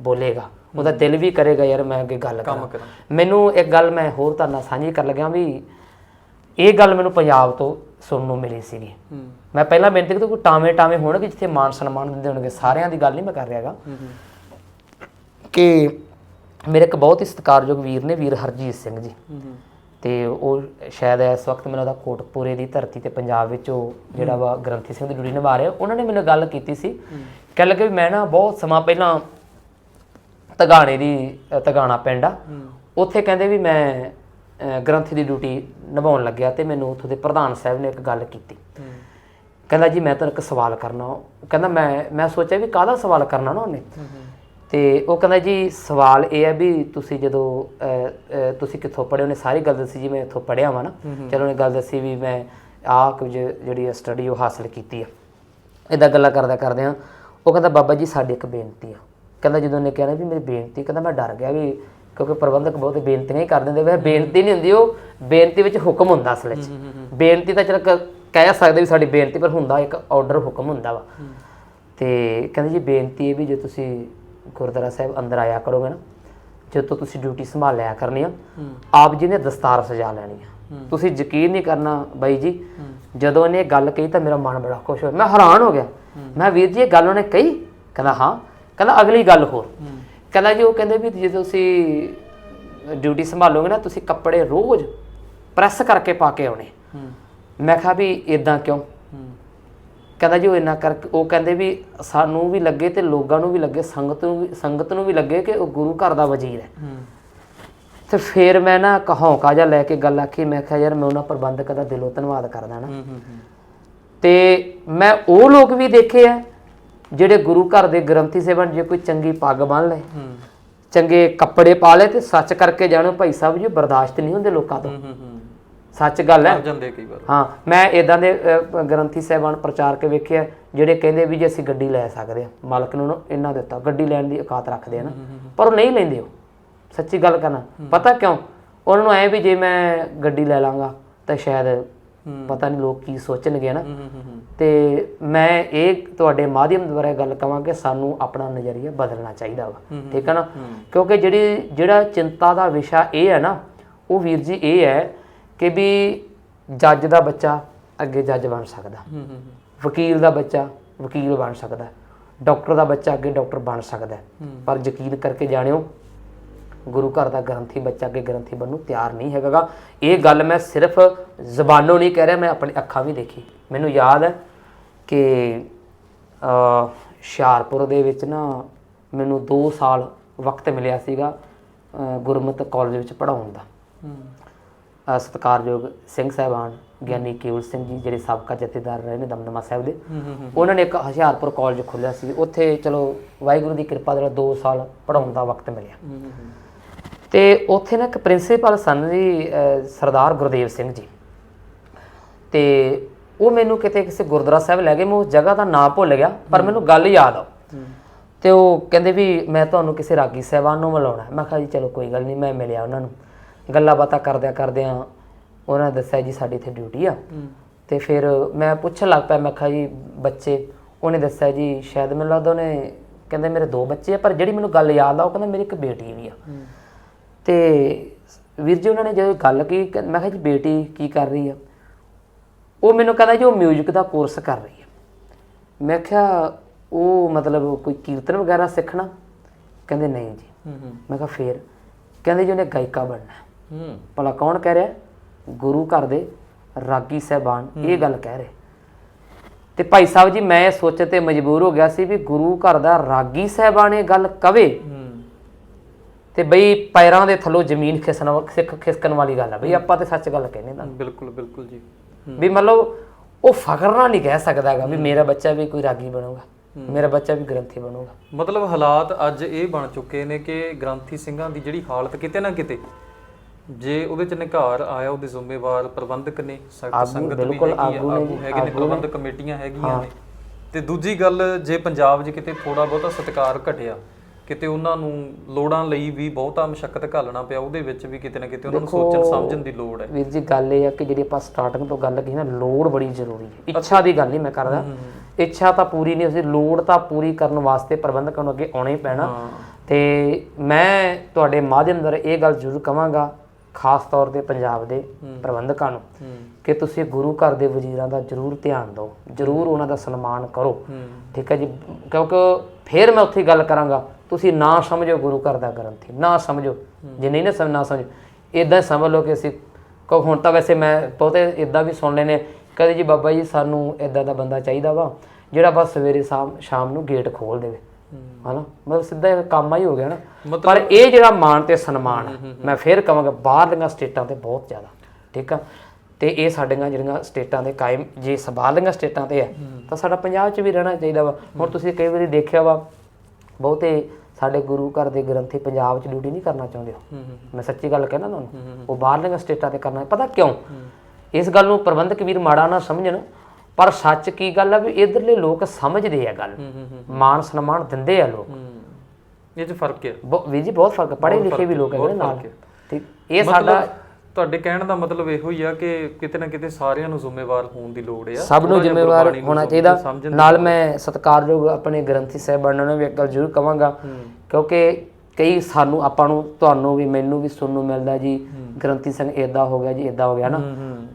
ਬੋਲੇਗਾ। ਉਹਦਾ ਦਿਲ ਵੀ ਕਰੇਗਾ ਯਾਰ ਮੈਂ ਅੱਗੇ ਗੱਲ ਕਰਾਂ। ਕਰਾਂ। ਮੈਨੂੰ ਇੱਕ ਗੱਲ ਮੈਂ ਹੋਰ ਤੁਹਾਡੇ ਨਾਲ ਸਾਂਝੀ ਕਰ ਲੱਗਿਆ ਵੀ ਇਹ ਗੱਲ ਮੈਨੂੰ ਪੰਜਾਬ ਤੋਂ ਸੁਣਨ ਨੂੰ ਮਿਲੀ ਸੀਗੀ। ਮੈਂ ਪਹਿਲਾਂ ਬੇਨਤੀ ਕੀਤੀ ਕੋਈ ਟਾਵੇਂ ਟਾਵੇਂ ਹੋਣਗੇ ਜਿੱਥੇ ਮਾਨ ਸਨਮਾਨ ਦਿੰਦੇ ਹੋਣਗੇ ਸਾਰਿਆਂ ਦੀ ਗੱਲ ਨਹੀਂ ਮੈਂ ਕਰ ਰਿਹਾਗਾ ਕਿ ਮੇਰੇ ਇੱਕ ਬਹੁਤ ਹੀ ਸਤਿਕਾਰਯੋਗ ਵੀਰ ਨੇ ਵੀਰ ਹਰਜੀਤ ਸਿੰਘ ਜੀ। ਤੇ ਉਹ ਸ਼ਾਇਦ ਇਸ ਵਕਤ ਮੈਨੂੰ ਉਹਦਾ ਕੋਟਪੂਰੇ ਦੀ ਧਰਤੀ ਤੇ ਪੰਜਾਬ ਵਿੱਚ ਉਹ ਜਿਹੜਾ ਵਾ ਗ੍ਰੰਥੀ ਸਿੰਘ ਦੀ ਡਿਊਟੀ ਨਿਭਾ ਰਿਹਾ ਉਹਨਾਂ ਨੇ ਮੈਨੂੰ ਗੱਲ ਕੀਤੀ ਸੀ। ਕਹਿ ਲੱਗੇ ਵੀ ਮੈਂ ਨਾ ਬਹੁਤ ਸਮਾਂ ਪਹਿਲਾਂ ਤਗਾਣੇ ਦੀ ਤਗਾਣਾ ਪਿੰਡ ਆ। ਉੱਥੇ ਕਹਿੰਦੇ ਵੀ ਮੈਂ ਗ੍ਰੰਥੀ ਦੀ ਡਿਊਟੀ ਨਿਭਾਉਣ ਲੱਗਿਆ ਤੇ ਮੈਨੂੰ ਉੱਥੋਂ ਦੇ ਪ੍ਰਧਾਨ ਸਾਹਿਬ ਨੇ ਇੱਕ ਗੱਲ ਕੀਤੀ। ਕਹਿੰਦਾ ਜੀ ਮੈਂ ਤੁਹਾਨੂੰ ਇੱਕ ਸਵਾਲ ਕਰਨਾ ਉਹ ਕਹਿੰਦਾ ਮੈਂ ਮੈਂ ਸੋਚਿਆ ਵੀ ਕਾਹਦਾ ਸਵਾਲ ਕਰਨਾ ਨਾ ਉਹਨੇ? ਤੇ ਉਹ ਕਹਿੰਦਾ ਜੀ ਸਵਾਲ ਇਹ ਹੈ ਵੀ ਤੁਸੀਂ ਜਦੋਂ ਤੁਸੀਂ ਕਿੱਥੋਂ ਪੜ੍ਹੇ ਉਹਨੇ ਸਾਰੀ ਗੱਲ ਦੱਸੀ ਜੀ ਮੈਂ ਇੱਥੋਂ ਪੜ੍ਹਿਆ ਵਾਂ ਨਾ। ਚਲੋ ਉਹਨੇ ਗੱਲ ਦੱਸੀ ਵੀ ਮੈਂ ਆਹ ਕੁਝ ਜਿਹੜੀ ਸਟੱਡੀ ਉਹ ਹਾਸਲ ਕੀਤੀ ਆ। ਇਦਾਂ ਗੱਲਾਂ ਕਰਦਾ ਕਰਦੇ ਆ ਉਹ ਕਹਿੰਦਾ ਬਾਬਾ ਜੀ ਸਾਡੀ ਇੱਕ ਬੇਨਤੀ ਆ। ਕਹਿੰਦਾ ਜਦੋਂ ਨਾ ਵੀ ਮੇਰੀ ਬੇਨਤੀ ਕਹਿੰਦਾ ਮੈਂ ਡਰ ਗਿਆ ਵੀ ਕਿਉਂਕਿ ਪ੍ਰਬੰਧਕ ਬਹੁਤ ਬੇਨਤੀਆਂ ਹੀ ਕਰ ਦਿੰਦੇ ਵੇ ਬੇਨਤੀ ਨਹੀਂ ਹੁੰਦੀ ਉਹ ਬੇਨਤੀ ਵਿੱਚ ਹੁਕਮ ਹੁੰਦਾ ਅਸਲ ਵਿੱਚ। ਬੇਨਤੀ ਤਾਂ ਚਲ ਕਹਿ ਸਕਦੇ ਵੀ ਸਾਡੀ ਬੇਨਤੀ ਪਰ ਹੁੰਦਾ ਇੱਕ ਆਰਡਰ ਹੁਕਮ ਹੁੰਦਾ ਵਾ। ਤੇ ਕਹਿੰਦੇ ਜੀ ਬੇਨਤੀ ਇਹ ਵੀ ਜੇ ਤੁਸੀਂ ਗੁਰਦੁਆਰਾ ਸਾਹਿਬ ਅੰਦਰ ਆਇਆ ਕਰੋਗੇ ਨਾ ਜਦੋਂ ਤੁਸੀਂ ਡਿਊਟੀ ਸੰਭਾਲਿਆ ਕਰਨੀ ਆ ਆਪ ਜੀ ਨੇ ਦਸਤਾਰ ਸਜਾ ਲੈਣੀ ਆ। ਤੁਸੀਂ ਯਕੀਨ ਨਹੀਂ ਕਰਨਾ ਬਾਈ ਜੀ ਜਦੋਂ ਇਹਨੇ ਇਹ ਗੱਲ ਕਹੀ ਤਾਂ ਮੇਰਾ ਮਨ ਬੜਾ ਖੁਸ਼ ਹੋਇਆ। ਮੈਂ ਹੈਰਾਨ ਹੋ ਗਿਆ। ਮੈਂ ਵੀਰ ਜੀ ਇਹ ਗੱਲ ਉਹਨੇ ਕਹੀ? ਕਹਿੰਦਾ ਹਾਂ। ਕਹਿੰਦਾ ਅਗਲੀ ਗੱਲ ਹੋਰ। ਕਹਿੰਦਾ ਜੀ ਉਹ ਕਹਿੰਦੇ ਵੀ ਜੇ ਤੁਸੀਂ ਡਿਊਟੀ ਸੰਭਾਲੋਗੇ ਨਾ ਤੁਸੀਂ ਕੱਪੜੇ ਰੋਜ਼ ਪ੍ਰੈਸ ਕਰਕੇ ਪਾ ਕੇ ਆਉਣੇ। ਮੈਂ ਕਿਹਾ ਵੀ ਇਦਾਂ ਕਿਉਂ? ਕਹਿੰਦਾ ਜੀ ਉਹ ਇੰਨਾ ਕਰਕੇ ਉਹ ਕਹਿੰਦੇ ਵੀ ਸਾਨੂੰ ਵੀ ਲੱਗੇ ਤੇ ਲੋਕਾਂ ਨੂੰ ਵੀ ਲੱਗੇ ਸੰਗਤ ਨੂੰ ਵੀ ਸੰਗਤ ਨੂੰ ਵੀ ਲੱਗੇ ਕਿ ਉਹ ਗੁਰੂ ਘਰ ਦਾ ਵਜ਼ੀਰ ਹੈ। ਤੇ ਫਿਰ ਮੈਂ ਨਾ ਕਹੌਂਕਾ ਜਿਹਾ ਲੈ ਕੇ ਗੱਲ ਆਖੀ ਮੈਂ ਕਿਹਾ ਯਾਰ ਮੈਂ ਉਹਨਾਂ ਪ੍ਰਬੰਧਕਾਂ ਦਾ ਦਿਲੋਂ ਧੰਨਵਾਦ ਕਰਦਾ ਨਾ। ਤੇ ਮੈਂ ਉਹ ਲੋਕ ਵੀ ਦੇਖੇ ਆ ਜਿਹੜੇ ਗੁਰੂ ਘਰ ਦੇ ਗ੍ਰੰਥੀ ਸੇਵਨ ਜੇ ਕੋਈ ਚੰਗੀ ਪੱਗ ਬੰਨ ਲਏ ਚੰਗੇ ਕੱਪੜੇ ਪਾ ਲਏ ਤੇ ਸੱਚ ਕਰਕੇ ਜਾਣੋ ਭਾਈ ਸਾਹਿਬ ਜੀ ਬਰਦਾਸ਼ਤ ਨਹੀਂ ਹੁੰਦੇ ਲੋਕਾਂ ਤੋਂ। ਸੱਚ ਗੱਲ ਹੈ। ਕਰ ਜਾਂਦੇ ਕਈ ਵਾਰ। ਹਾਂ ਮੈਂ ਇਦਾਂ ਦੇ ਗ੍ਰੰਥੀ ਸਾਹਿਬਾਨ ਪ੍ਰਚਾਰਕ ਵੇਖਿਆ ਜਿਹੜੇ ਕਹਿੰਦੇ ਵੀ ਜੇ ਅਸੀਂ ਗੱਡੀ ਲੈ ਸਕਦੇ ਆ ਮਾਲਕ ਨੂੰ ਨਾ ਇੰਨਾ ਦਿੱਤਾ ਗੱਡੀ ਲੈਣ ਦੀ ਔਕਾਤ ਰੱਖਦੇ ਆ ਨਾ ਪਰ ਉਹ ਨਹੀਂ ਲੈਂਦੇ ਉਹ। ਸੱਚੀ ਗੱਲ ਕਰਨਾ ਪਤਾ ਕਿਉਂ? ਉਹਨਾਂ ਨੂੰ ਐ ਵੀ ਜੇ ਮੈਂ ਗੱਡੀ ਲੈ ਲਾਂਗਾ ਤਾਂ ਸ਼ਾਇਦ ਪਤਾ ਨਹੀਂ ਲੋਕ ਕੀ ਸੋਚਣਗੇ ਨਾ ਤੇ ਮੈਂ ਇਹ ਤੁਹਾਡੇ ਮਾਧਿਅਮ ਦੁਆਰਾ ਗੱਲ ਕਵਾਂ ਕਿ ਸਾਨੂੰ ਆਪਣਾ ਨਜ਼ਰੀਆ ਬਦਲਣਾ ਚਾਹੀਦਾ ਵਾ। ਠੀਕ ਹੈ ਨਾ? ਕਿਉਂਕਿ ਜਿਹੜੀ ਜਿਹੜਾ ਚਿੰਤਾ ਦਾ ਵਿਸ਼ਾ ਇਹ ਹੈ ਨਾ ਉਹ ਵੀਰ ਜੀ ਇਹ ਹੈ ਕਿ ਵੀ ਜੱਜ ਦਾ ਬੱਚਾ ਅੱਗੇ ਜੱਜ ਬਣ ਸਕਦਾ। ਵਕੀਲ ਦਾ ਬੱਚਾ ਵਕੀਲ ਬਣ ਸਕਦਾ। ਡਾਕਟਰ ਦਾ ਬੱਚਾ ਅੱਗੇ ਡਾਕਟਰ ਬਣ ਸਕਦਾ। ਪਰ ਯਕੀਨ ਕਰਕੇ ਜਾਣਿਓ ਗੁਰੂ ਘਰ ਦਾ ਗ੍ਰੰਥੀ ਬੱਚਾ ਅੱਗੇ ਗ੍ਰੰਥੀ ਬਣਨ ਨੂੰ ਤਿਆਰ ਨਹੀਂ ਹੈਗਾਗਾ। ਇਹ ਗੱਲ ਮੈਂ ਸਿਰਫ ਜ਼ਬਾਨੋਂ ਨਹੀਂ ਕਹਿ ਰਿਹਾ ਮੈਂ ਆਪਣੀ ਅੱਖਾਂ ਵੀ ਦੇਖੀ। ਮੈਨੂੰ ਯਾਦ ਹੈ ਕਿ ਅ ਹੁਸ਼ਿਆਰਪੁਰ ਦੇ ਵਿੱਚ ਨਾ ਮੈਨੂੰ 2 ਸਾਲ ਵਕਤ ਮਿਲਿਆ ਸੀਗਾ ਗੁਰਮਤਿ ਕਾਲਜ ਵਿੱਚ ਪੜਾਉਣ ਦਾ। ਸਤਿਕਾਰਯੋਗ ਸਿੰਘ ਸਾਹਿਬਾਨ ਗਿਆਨੀ ਕੇਵਲ ਸਿੰਘ ਜੀ ਜਿਹੜੇ ਸਾਬਕਾ ਜਥੇਦਾਰ ਰਹੇ ਨੇ ਦਮਦਮਾ ਸਾਹਿਬ ਦੇ। ਉਹਨਾਂ ਨੇ ਇੱਕ ਹੁਸ਼ਿਆਰਪੁਰ ਕਾਲਜ ਖੋਲ੍ਹਿਆ ਸੀ। ਉੱਥੇ ਚਲੋ ਵਾਹਿਗੁਰੂ ਦੀ ਕਿਰਪਾ ਨਾਲ 2 ਸਾਲ ਪੜਾਉਣ ਦਾ ਵਕਤ ਮਿਲਿਆ। ਤੇ ਉੱਥੇ ਨਾ ਇੱਕ ਪ੍ਰਿੰਸੀਪਲ ਸਨ ਜੀ ਸਰਦਾਰ ਗੁਰਦੇਵ ਸਿੰਘ ਜੀ। ਤੇ ਉਹ ਮੈਨੂੰ ਕਿਤੇ ਕਿਸੇ ਗੁਰਦੁਆਰਾ ਸਾਹਿਬ ਲੈ ਗਏ ਮੈਂ ਉਸ ਜਗ੍ਹਾ ਦਾ ਨਾਮ ਭੁੱਲ ਗਿਆ ਪਰ ਮੈਨੂੰ ਗੱਲ ਯਾਦ ਆ। ਤੇ ਉਹ ਕਹਿੰਦੇ ਵੀ ਮੈਂ ਤੁਹਾਨੂੰ ਕਿਸੇ ਰਾਗੀ ਸਾਹਿਬਾਨ ਨੂੰ ਮਿਲਾਉਣਾ। ਮੈਂ ਕਿਹਾ ਜੀ ਚਲੋ ਕੋਈ ਗੱਲ ਨਹੀਂ ਮੈਂ ਮਿਲਿਆ ਉਹਨਾਂ ਨੂੰ। ਗੱਲਾਂ ਬਾਤਾਂ ਕਰਦਿਆਂ ਕਰਦਿਆਂ ਉਹਨਾਂ ਨੇ ਦੱਸਿਆ ਜੀ ਸਾਡੀ ਇੱਥੇ ਡਿਊਟੀ ਆ। ਤੇ ਫਿਰ ਮੈਂ ਪੁੱਛਣ ਲੱਗ ਪਿਆ ਮੈਂ ਕਿਹਾ ਜੀ ਬੱਚੇ ਉਹਨੇ ਦੱਸਿਆ ਜੀ ਸ਼ਾਇਦ ਮੈਨੂੰ ਲੱਗਦਾ ਉਹਨੇ ਕਹਿੰਦੇ ਮੇਰੇ ਦੋ ਬੱਚੇ ਆ ਪਰ ਜਿਹੜੀ ਮੈਨੂੰ ਗੱਲ ਯਾਦ ਆ ਉਹ ਕਹਿੰਦਾ ਮੇਰੀ ਇੱਕ ਬੇਟੀ ਵੀ ਆ। ਤੇ ਵੀਰ ਜੀ ਉਹਨਾਂ ਨੇ ਜਦੋਂ ਗੱਲ ਕੀ ਮੈਂ ਕਿਹਾ ਜੀ ਬੇਟੀ ਕੀ ਕਰ ਰਹੀ ਆ? ਉਹ ਮੈਨੂੰ ਕਹਿੰਦਾ ਜੀ ਉਹ 뮤직 ਦਾ ਕੋਰਸ ਕਰ ਰਹੀ ਆ। ਮੈਂ ਕਿਹਾ ਉਹ ਮਤਲਬ ਕੋਈ ਕੀਰਤਨ ਵਗੈਰਾ ਸਿੱਖਣਾ? ਕਹਿੰਦੇ ਨਹੀਂ ਜੀ। ਮੈਂ ਕਿਹਾ ਫੇਰ। ਕਹਿੰਦੇ ਜੀ ਉਹਨੇ ਗਾਇਕਾ ਬਣਨਾ। ਭਲਾ ਕੌਣ ਕਹਿ ਰਿਹਾ? ਗੁਰੂ ਘਰ ਦੇ ਰਾਗੀ ਸਹਿਬਾਨ। ਇਹ ਗੱਲ ਕਹਿ ਰਹੇ। ਤੇ ਭਾਈ ਸਾਹਿਬ ਜੀ ਮੈਂ ਸੋਚ ਤੇ ਮਜਬੂਰ ਹੋ ਗਿਆ ਸੀ ਵੀ ਗੁਰੂ ਘਰ ਦਾ ਰਾਗੀ ਸਹਿਬਾਨ ਇਹ ਗੱਲ ਕਵੇ। ਤੇ ਬਈ ਪੈਰਾਂ ਦੇ ਥੱਲੋਂ ਜ਼ਮੀਨ ਖਿਸਣ ਸਿੱਖ ਖਿਸਕਣ ਵਾਲੀ ਗੱਲ ਆ ਬਈ ਆਪਾਂ ਤੇ ਸੱਚ ਗੱਲ ਕਹਿੰਦੇ ਤਾਂ ਬਿਲਕੁਲ ਬਿਲਕੁਲ ਜੀ। ਵੀ ਮਤਲਬ ਉਹ ਫਖਰ ਨਾਲ ਨਹੀਂ ਕਹਿ ਸਕਦਾ ਹੈਗਾ ਵੀ ਮੇਰਾ ਬੱਚਾ ਵੀ ਕੋਈ ਰਾਗੀ ਬਣੂਗਾ ਮੇਰਾ ਬੱਚਾ ਵੀ ਗ੍ਰੰਥੀ ਬਣੂਗਾ। ਮਤਲਬ ਹਾਲਾਤ ਅੱਜ ਇਹ ਬਣ ਚੁੱਕੇ ਨੇ ਕਿ ਗ੍ਰੰਥੀ ਸਿੰਘਾਂ ਦੀ ਜਿਹੜੀ ਹਾਲਤ ਕਿਤੇ ਨਾ ਕਿਤੇ ਜੇ ਉਹਦੇ ਚ ਨਿਘਾਰ ਆਇਆ ਉਹਦੇ ਜ਼ਿੰਮੇਵਾਰ ਪ੍ਰਬੰਧਕ ਨੇ ਸਖਤ ਸੰਗਤ ਵੀ ਹੈਗੀ ਨੇ। ਪ੍ਰਬੰਧਕ ਕਮੇਟੀਆਂ ਹੈਗੀਆਂ ਨੇ। ਤੇ ਦੂਜੀ ਗੱਲ ਜੇ ਪੰਜਾਬ 'ਚ ਕਿਤੇ ਥੋੜਾ ਬਹੁਤਾ ਸਤਿਕਾਰ ਘਟਿਆ ਕਿਤੇ ਉਹਨਾਂ ਨੂੰ ਲੋੜਾਂ ਲਈ ਵੀ ਬਹੁਤਾ ਮੁਸ਼ਕਲ ਘਾਲਣਾ ਪਿਆ ਉਹਦੇ ਵਿੱਚ ਵੀ ਕਿਤੇ ਨਾ ਕਿਤੇ ਉਹਨਾਂ ਨੂੰ ਸੋਚਣ ਸਮਝਣ ਦੀ ਲੋੜ ਹੈ। ਵੀਰ ਜੀ ਗੱਲ ਇਹ ਆ ਕਿ ਜਿਹੜੀ ਆਪਾਂ ਸਟਾਰਟਿੰਗ ਤੋਂ ਗੱਲ ਕਹੀ ਨਾ ਲੋੜ ਬੜੀ ਜ਼ਰੂਰੀ ਹੈ। ਇੱਛਾ ਦੀ ਗੱਲ ਨਹੀਂ ਮੈਂ ਕਰਦਾ। ਇੱਛਾ ਤਾਂ ਪੂਰੀ ਨਹੀਂ ਹੋਈ ਲੋੜ ਤਾਂ ਪੂਰੀ ਕਰਨ ਵਾਸਤੇ ਪ੍ਰਬੰਧਕਾਂ ਨੂੰ ਅੱਗੇ ਆਉਣਾ ਹੀ ਪੈਣਾ। ਤੇ ਮੈਂ ਤੁਹਾਡੇ ਮਾਧਿਅਮ ਅੰਦਰ ਇਹ ਗੱਲ ਜ਼ਰੂਰ ਕਵਾਂਗਾ ਖਾਸ ਤੌਰ ਤੇ ਪੰਜਾਬ ਦੇ ਪ੍ਰਬੰਧਕਾਂ ਨੂੰ ਕਿ ਤੁਸੀਂ ਗੁਰੂ ਘਰ ਦੇ ਵਜ਼ੀਰਾਂ ਦਾ ਜ਼ਰੂਰ ਧਿਆਨ ਦਿਓ। ਜ਼ਰੂਰ ਉਹਨਾਂ ਦਾ ਸਨਮਾਨ ਕਰੋ। ਠੀਕ ਹੈ ਜੀ? ਕਿਉਂਕਿ ਫਿਰ ਮੈਂ ਉੱਥੇ ਗੱਲ ਕਰਾਂਗਾ। ਤੁਸੀਂ ਨਾ ਸਮਝੋ ਗੁਰੂ ਘਰ ਦਾ ਗ੍ਰੰਥੀ ਨਾ ਸਮਝੋ। ਜੇ ਨਹੀਂ ਨਾ ਸਮਝ ਨਾ ਸਮਝੋ। ਇਦਾਂ ਸਮਝ ਲਓ ਕਿ ਅਸੀਂ ਕਹੋ ਹੁਣ ਤਾਂ ਵੈਸੇ ਮੈਂ ਬਹੁਤੇ ਇਦਾਂ ਵੀ ਸੁਣ ਲੈਨੇ ਕਦੇ ਜੀ ਬਾਬਾ ਜੀ ਸਾਨੂੰ ਇਦਾਂ ਦਾ ਬੰਦਾ ਚਾਹੀਦਾ ਵਾ ਜਿਹੜਾ ਬਸ ਸਵੇਰੇ ਸ਼ਾਮ ਸ਼ਾਮ ਨੂੰ ਗੇਟ ਖੋਲ ਦੇਵੇ। ਹਨਾ? ਮਤਲਬ ਸਿੱਧਾ ਇਹ ਕੰਮ ਹੀ ਹੋ ਗਿਆ ਨਾ। ਪਰ ਇਹ ਜਿਹੜਾ ਮਾਣ ਤੇ ਸਨਮਾਨ ਆ, ਮੈਂ ਫਿਰ ਕਹਾਂਗਾ ਬਾਹਰਲੀਆਂ ਸਟੇਟਾਂ ਤੇ ਬਹੁਤ ਜ਼ਿਆਦਾ ਠੀਕ ਆ? ਤੇ ਇਹ ਸਾਡੀਆਂ ਜਿਹੜੀਆਂ ਸਟੇਟਾਂ ਦੇ ਕਾਇਮ ਜੇ ਬਾਹਰਲੀਆਂ ਸਟੇਟਾਂ ਤੇ ਹੈ। ਤਾਂ ਸਾਡਾ ਪੰਜਾਬ 'ਚ ਵੀ ਰਹਿਣਾ ਚਾਹੀਦਾ ਵਾ। ਹੁਣ ਤੁਸੀਂ ਕਈ ਵਾਰੀ ਦੇਖਿਆ ਵਾ ਬਹੁਤੇ ਸਾਡੇ ਗੁਰੂ ਘਰ ਦੇ ਗ੍ਰੰਥੀ ਪੰਜਾਬ 'ਚ ਡਿਊਟੀ ਨਹੀਂ ਕਰਨਾ ਚਾਹੁੰਦੇ ਹੂੰ ਮੈਂ ਸੱਚੀ ਗੱਲ ਕਹਿਣਾ ਤੁਹਾਨੂੰ। ਉਹ ਬਾਹਰਲੀਆਂ ਸਟੇਟਾਂ ਤੇ ਕਰਨਾ ਪਤਾ ਕਿਉਂ? ਇਸ ਗੱਲ ਨੂੰ ਪ੍ਰਬੰਧਕ ਵੀਰ ਮਾੜਾ ਨਾ ਸਮਝਣ ਪਰ ਸੱਚ ਕੀ ਗੱਲ ਆ ਵੀ ਇਧਰਲੇ ਲੋਕ ਸਮਝਦੇ ਆ ਗੱਲ। ਹੂੰ ਹੂੰ ਮਾਨ ਸਨਮਾਨ ਦਿੰਦੇ ਆ ਲੋਕ। ਹੂੰ। ਇਹ 'ਚ ਫ਼ਰਕ ਹੈ ਵੀਰ ਜੀ ਬਹੁਤ ਫ਼ਰਕ ਪੜ੍ਹੇ ਲਿਖੇ ਵੀ ਲੋਕ ਹੈਗੇ ਨੇ ਨਾਲ। ਠੀਕ ਇਹ ਸਾਡਾ ਤੁਹਾਡੇ ਕਹਿਣ ਦਾ ਮਤਲਬ ਇਹੋ ਹੀ ਆ ਕਿ ਕਿਤੇ ਨਾ ਕਿਤੇ ਸਾਰਿਆਂ ਨੂੰ ਜ਼ਿੰਮੇਵਾਰ ਹੋਣ ਦੀ ਲੋੜ ਆ। ਸਭ ਨੂੰ ਜ਼ਿੰਮੇਵਾਰ ਹੋਣਾ ਚਾਹੀਦਾ। ਨਾਲ ਮੈਂ ਸਤਿਕਾਰਯੋਗ ਆਪਣੇ ਗ੍ਰੰਥੀ ਸਾਹਿਬਾਨਾਂ ਨੂੰ ਵੀ ਇੱਕ ਗੱਲ ਜ਼ਰੂਰ ਕਵਾਂਗਾ ਕਿਉਂਕਿ ਕਈ ਸਾਨੂੰ ਆਪਾਂ ਨੂੰ ਤੁਹਾਨੂੰ ਵੀ ਮੈਨੂੰ ਵੀ ਸੁਣਨ ਨੂੰ ਮਿਲਦਾ ਜੀ। ਗ੍ਰੰਥੀ ਸਿੰਘ ਇਦਾਂ ਹੋ ਗਿਆ ਜੀ ਇਦਾਂ ਹੋ ਗਿਆ ਨਾ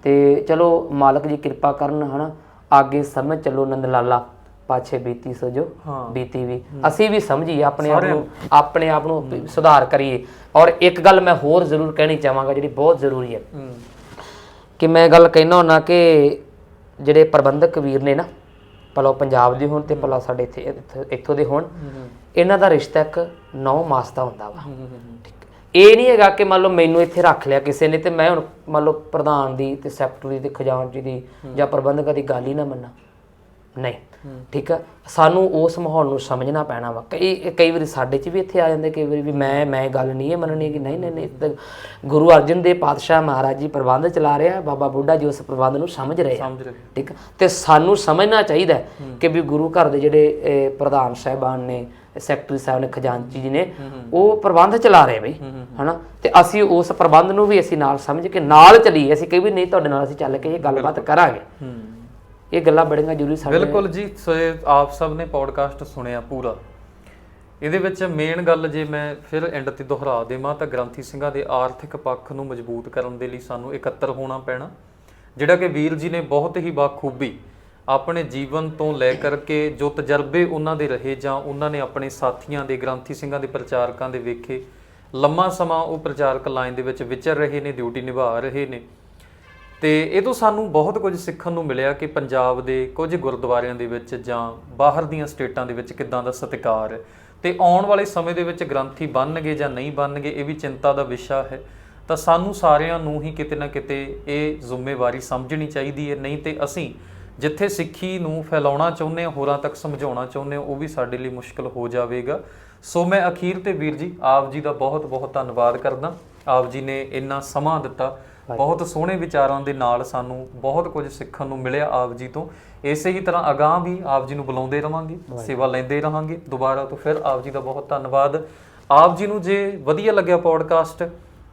ਤੇ ਚਲੋ ਮਾਲਕ ਜੀ ਕਿਰਪਾ ਕਰਨ ਹਨਾ। ਅੱਗੇ ਸਮਝ ਚੱਲੋ ਨੰਦ ਲਾਲਾ। ਪਾਛੇ ਬੀਤੀ ਸੋ ਜੋ। ਬੀਤੀ ਵੀ। ਅਸੀਂ ਵੀ ਸਮਝੀਏ ਆਪਣੇ ਆਪ ਨੂੰ ਆਪਣੇ ਆਪ ਨੂੰ ਸੁਧਾਰ ਕਰੀਏ। ਔਰ ਇੱਕ ਗੱਲ ਮੈਂ ਹੋਰ ਜ਼ਰੂਰ ਕਹਿਣੀ ਚਾਹਾਂਗਾ ਜਿਹੜੀ ਬਹੁਤ ਜ਼ਰੂਰੀ ਹੈ। ਕਿ ਮੈਂ ਗੱਲ ਕਹਿਣਾ ਹੁੰਨਾ ਕਿ ਜਿਹੜੇ ਪ੍ਰਬੰਧਕ ਵੀਰ ਨੇ ਨਾ ਭਲਾ ਪੰਜਾਬ ਦੇ ਹੋਣ ਤੇ ਭਲਾ ਸਾਡੇ ਇੱਥੇ ਇੱਥ- ਦੇ ਹੋਣ। ਇਹਨਾਂ ਦਾ ਰਿਸ਼ਤਾ ਇੱਕ 9 ਮਾਸ ਦਾ ਹੁੰਦਾ ਵਾ। ਠੀਕ। ਇਹ ਨਹੀਂ ਹੈਗਾ ਕਿ ਮੰਨ ਲਓ ਮੈਨੂੰ ਇੱਥੇ ਰੱਖ ਲਿਆ ਕਿਸੇ ਨੇ ਤੇ ਮੈਂ ਹੁਣ ਮੰਨ ਲਓ ਪ੍ਰਧਾਨ ਦੀ ਤੇ ਸੈਕਟਰੀ ਤੇ ਖਜ਼ਾਨਚੀ ਦੀ ਜਾਂ ਪ੍ਰਬੰਧਕਾਂ ਦੀ ਗੱਲ ਹੀ ਨਾ ਮੰਨਾਂ। ਨਹੀਂ। ਠੀਕ ਆ? ਸਾਨੂੰ ਉਸ ਮਾਹੌਲ ਨੂੰ ਸਮਝਣਾ ਪੈਣਾ ਵਾ। ਕਈ ਕਈ ਵਾਰੀ ਸਾਡੇ 'ਚ ਵੀ ਇੱਥੇ ਆ ਜਾਂਦੇ ਕਈ ਵਾਰੀ ਵੀ ਮੈਂ ਮੈਂ ਗੱਲ ਨਹੀਂ ਇਹ ਮੰਨਣੀ ਕਿ ਨਹੀਂ ਨਹੀਂ ਨਹੀਂ। ਗੁਰੂ ਅਰਜਨ ਦੇਵ ਪਾਤਸ਼ਾਹ ਮਹਾਰਾਜ ਜੀ ਪ੍ਰਬੰਧ ਚਲਾ ਰਿਹਾ ਬਾਬਾ ਬੁੱਢਾ ਜੀ ਉਸ ਪ੍ਰਬੰਧ ਨੂੰ ਸਮਝ ਰਹੇ ਆ। ਠੀਕ? ਤੇ ਸਾਨੂੰ ਸਮਝਣਾ ਚਾਹੀਦਾ ਕਿ ਵੀ ਗੁਰੂ ਘਰ ਦੇ ਜਿਹੜੇ ਪ੍ਰਧਾਨ ਸਾਹਿਬਾਨ ਨੇ ਸੈਕਟਰੀ ਸਾਹਿਬ ਨੇ ਖਜ਼ਾਨਚੀ ਜੀ ਨੇ ਉਹ ਪ੍ਰਬੰਧ ਚਲਾ ਰਹੇ ਬਈ ਹਨਾ? ਤੇ ਅਸੀਂ ਉਸ ਪ੍ਰਬੰਧ ਨੂੰ ਵੀ ਅਸੀਂ ਨਾਲ ਸਮਝ ਕੇ ਨਾਲ ਚੱਲੀਏ। ਅਸੀਂ ਕਹੀ ਵੀ ਨਹੀਂ ਤੁਹਾਡੇ ਨਾਲ ਅਸੀਂ ਚੱਲ ਕੇ ਇਹ ਗੱਲਬਾਤ ਕਰਾਂਗੇ। ਹੂੰ। ਇਹ ਗੱਲਾਂ ਬੜੀਆਂ ਜ਼ਰੂਰੀ ਸਾਡੇ ਬਿਲਕੁਲ ਜੀ, ਸੋ ਆਪ ਸਭ ਨੇ ਪੌਡਕਾਸਟ ਸੁਣਿਆ ਪੂਰਾ। ਇਹਦੇ ਵਿੱਚ ਮੇਨ ਗੱਲ ਜੇ ਮੈਂ ਫਿਰ ਐਂਡ ਤੇ ਦੁਹਰਾ ਦੇਵਾਂ ਤਾਂ ਗ੍ਰੰਥੀ ਸਿੰਘਾਂ ਦੇ ਆਰਥਿਕ ਪੱਖ ਨੂੰ ਮਜ਼ਬੂਤ ਕਰਨ ਦੇ ਲਈ ਸਾਨੂੰ ਇਕੱਤਰ ਹੋਣਾ ਪੈਣਾ। ਜਿਹੜਾ ਕਿ ਵੀਰ ਜੀ ਨੇ ਬਹੁਤ ਹੀ ਬਾਖੂਬੀ ਆਪਣੇ ਜੀਵਨ ਤੋਂ ਲੈ ਕਰਕੇ ਜੋ ਤਜਰਬੇ ਉਹਨਾਂ ਦੇ ਰਹੇ ਜਾਂ ਉਹਨਾਂ ਨੇ ਆਪਣੇ ਸਾਥੀਆਂ ਦੇ, ਗ੍ਰੰਥੀ ਸਿੰਘਾਂ ਦੇ ਪ੍ਰਚਾਰਕਾਂ ਦੇ ਵੇਖੇ, ਲੰਮਾ ਸਮਾਂ ਉਹ ਪ੍ਰਚਾਰਕ ਲਾਈਨ ਦੇ ਵਿੱਚ ਵਿਚਰ ਰਹੇ ਨੇ, ਡਿਊਟੀ ਨਿਭਾ ਰਹੇ ਨੇ। ਤੇ ਇਹ ਤੋਂ ਸਾਨੂੰ ਬਹੁਤ ਕੁਝ ਸਿੱਖਣ ਨੂੰ ਮਿਲਿਆ ਕਿ ਪੰਜਾਬ ਦੇ ਕੁਝ ਗੁਰਦੁਆਰਿਆਂ ਦੇ ਵਿੱਚ ਜਾਂ ਬਾਹਰ ਦੀਆਂ ਸਟੇਟਾਂ ਦੇ ਵਿੱਚ ਕਿੱਦਾਂ ਦਾ ਸਤਿਕਾਰ ਹੈ। ਤੇ ਆਉਣ ਵਾਲੇ ਸਮੇਂ ਦੇ ਵਿੱਚ ਗ੍ਰੰਥੀ ਬਣਨਗੇ ਜਾਂ ਨਹੀਂ ਬਣਨਗੇ, ਇਹ ਵੀ ਚਿੰਤਾ ਦਾ ਵਿਸ਼ਾ ਹੈ। ਤਾਂ ਸਾਨੂੰ ਸਾਰਿਆਂ ਨੂੰ ਹੀ ਕਿਤੇ ਨਾ ਕਿਤੇ ਇਹ ਜ਼ਿੰਮੇਵਾਰੀ ਸਮਝਣੀ ਚਾਹੀਦੀ ਹੈ। ਨਹੀਂ ਤੇ ਅਸੀਂ ਜਿੱਥੇ ਸਿੱਖੀ ਨੂੰ ਫੈਲਾਉਣਾ ਚਾਹੁੰਦੇ ਹਾਂ, ਹੋਰਾਂ ਤੱਕ ਸਮਝਾਉਣਾ ਚਾਹੁੰਦੇ ਹਾਂ, ਉਹ ਵੀ ਸਾਡੇ ਲਈ ਮੁਸ਼ਕਲ ਹੋ ਜਾਵੇਗਾ। ਸੋ ਮੈਂ ਅਖੀਰ ਤੇ ਵੀਰ ਜੀ, ਆਪ ਜੀ ਦਾ ਬਹੁਤ ਬਹੁਤ ਧੰਨਵਾਦ ਕਰਦਾ। ਆਪ ਜੀ ਨੇ ਇੰਨਾ ਸਮਾਂ ਦਿੱਤਾ। ਬਹੁਤ ਸੋਹਣੇ ਵਿਚਾਰਾਂ ਦੇ ਨਾਲ ਸਾਨੂੰ ਬਹੁਤ ਕੁਝ ਸਿੱਖਣ ਨੂੰ ਮਿਲਿਆ ਆਪ ਜੀ ਤੋਂ। ਇਸੇ ਹੀ ਤਰ੍ਹਾਂ ਅਗਾਹ ਵੀ ਆਪ ਜੀ ਨੂੰ ਬੁਲਾਉਂਦੇ ਰਵਾਂਗੇ ਸੇਵਾ ਲੈਂਦੇ ਰਹਾਂਗੇ। ਦੁਬਾਰਾ ਤੋਂ ਫਿਰ ਆਪ ਜੀ ਦਾ ਬਹੁਤ ਧੰਨਵਾਦ। ਆਪ ਜੀ ਨੂੰ ਜੇ ਵਧੀਆ ਲੱਗਿਆ ਪੋਡਕਾਸਟ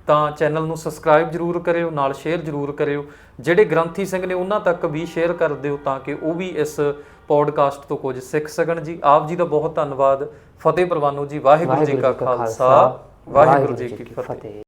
ਤਾਂ ਚੈਨਲ ਨੂੰ ਸਬਸਕ੍ਰਾਈਬ ਜਰੂਰ ਕਰਿਓ ਨਾਲ ਸ਼ੇਅਰ ਜਰੂਰ ਕਰਿਓ। ਜਿਹੜੇ ਗ੍ਰੰਥੀ ਸਿੰਘ ਨੇ ਉਹਨਾਂ ਤੱਕ ਵੀ ਸ਼ੇਅਰ ਕਰ ਦਿਓ ਤਾਂ ਕਿ ਉਹ ਵੀ ਇਸ ਪੋਡਕਾਸਟ ਤੋਂ ਕੁਝ ਸਿੱਖ ਸਕਣ ਜੀ। ਆਪ ਜੀ ਦਾ ਬਹੁਤ ਧੰਨਵਾਦ। ਫਤਿਹ ਪ੍ਰਵਾਨੋ ਜੀ ਵਾਹਿਗੁਰੂ ਜੀ ਕਾ ਖਾਲਸਾ। ਵਾਹਿਗੁਰੂ ਜੀ ਕੀ ਫਤਿਹ।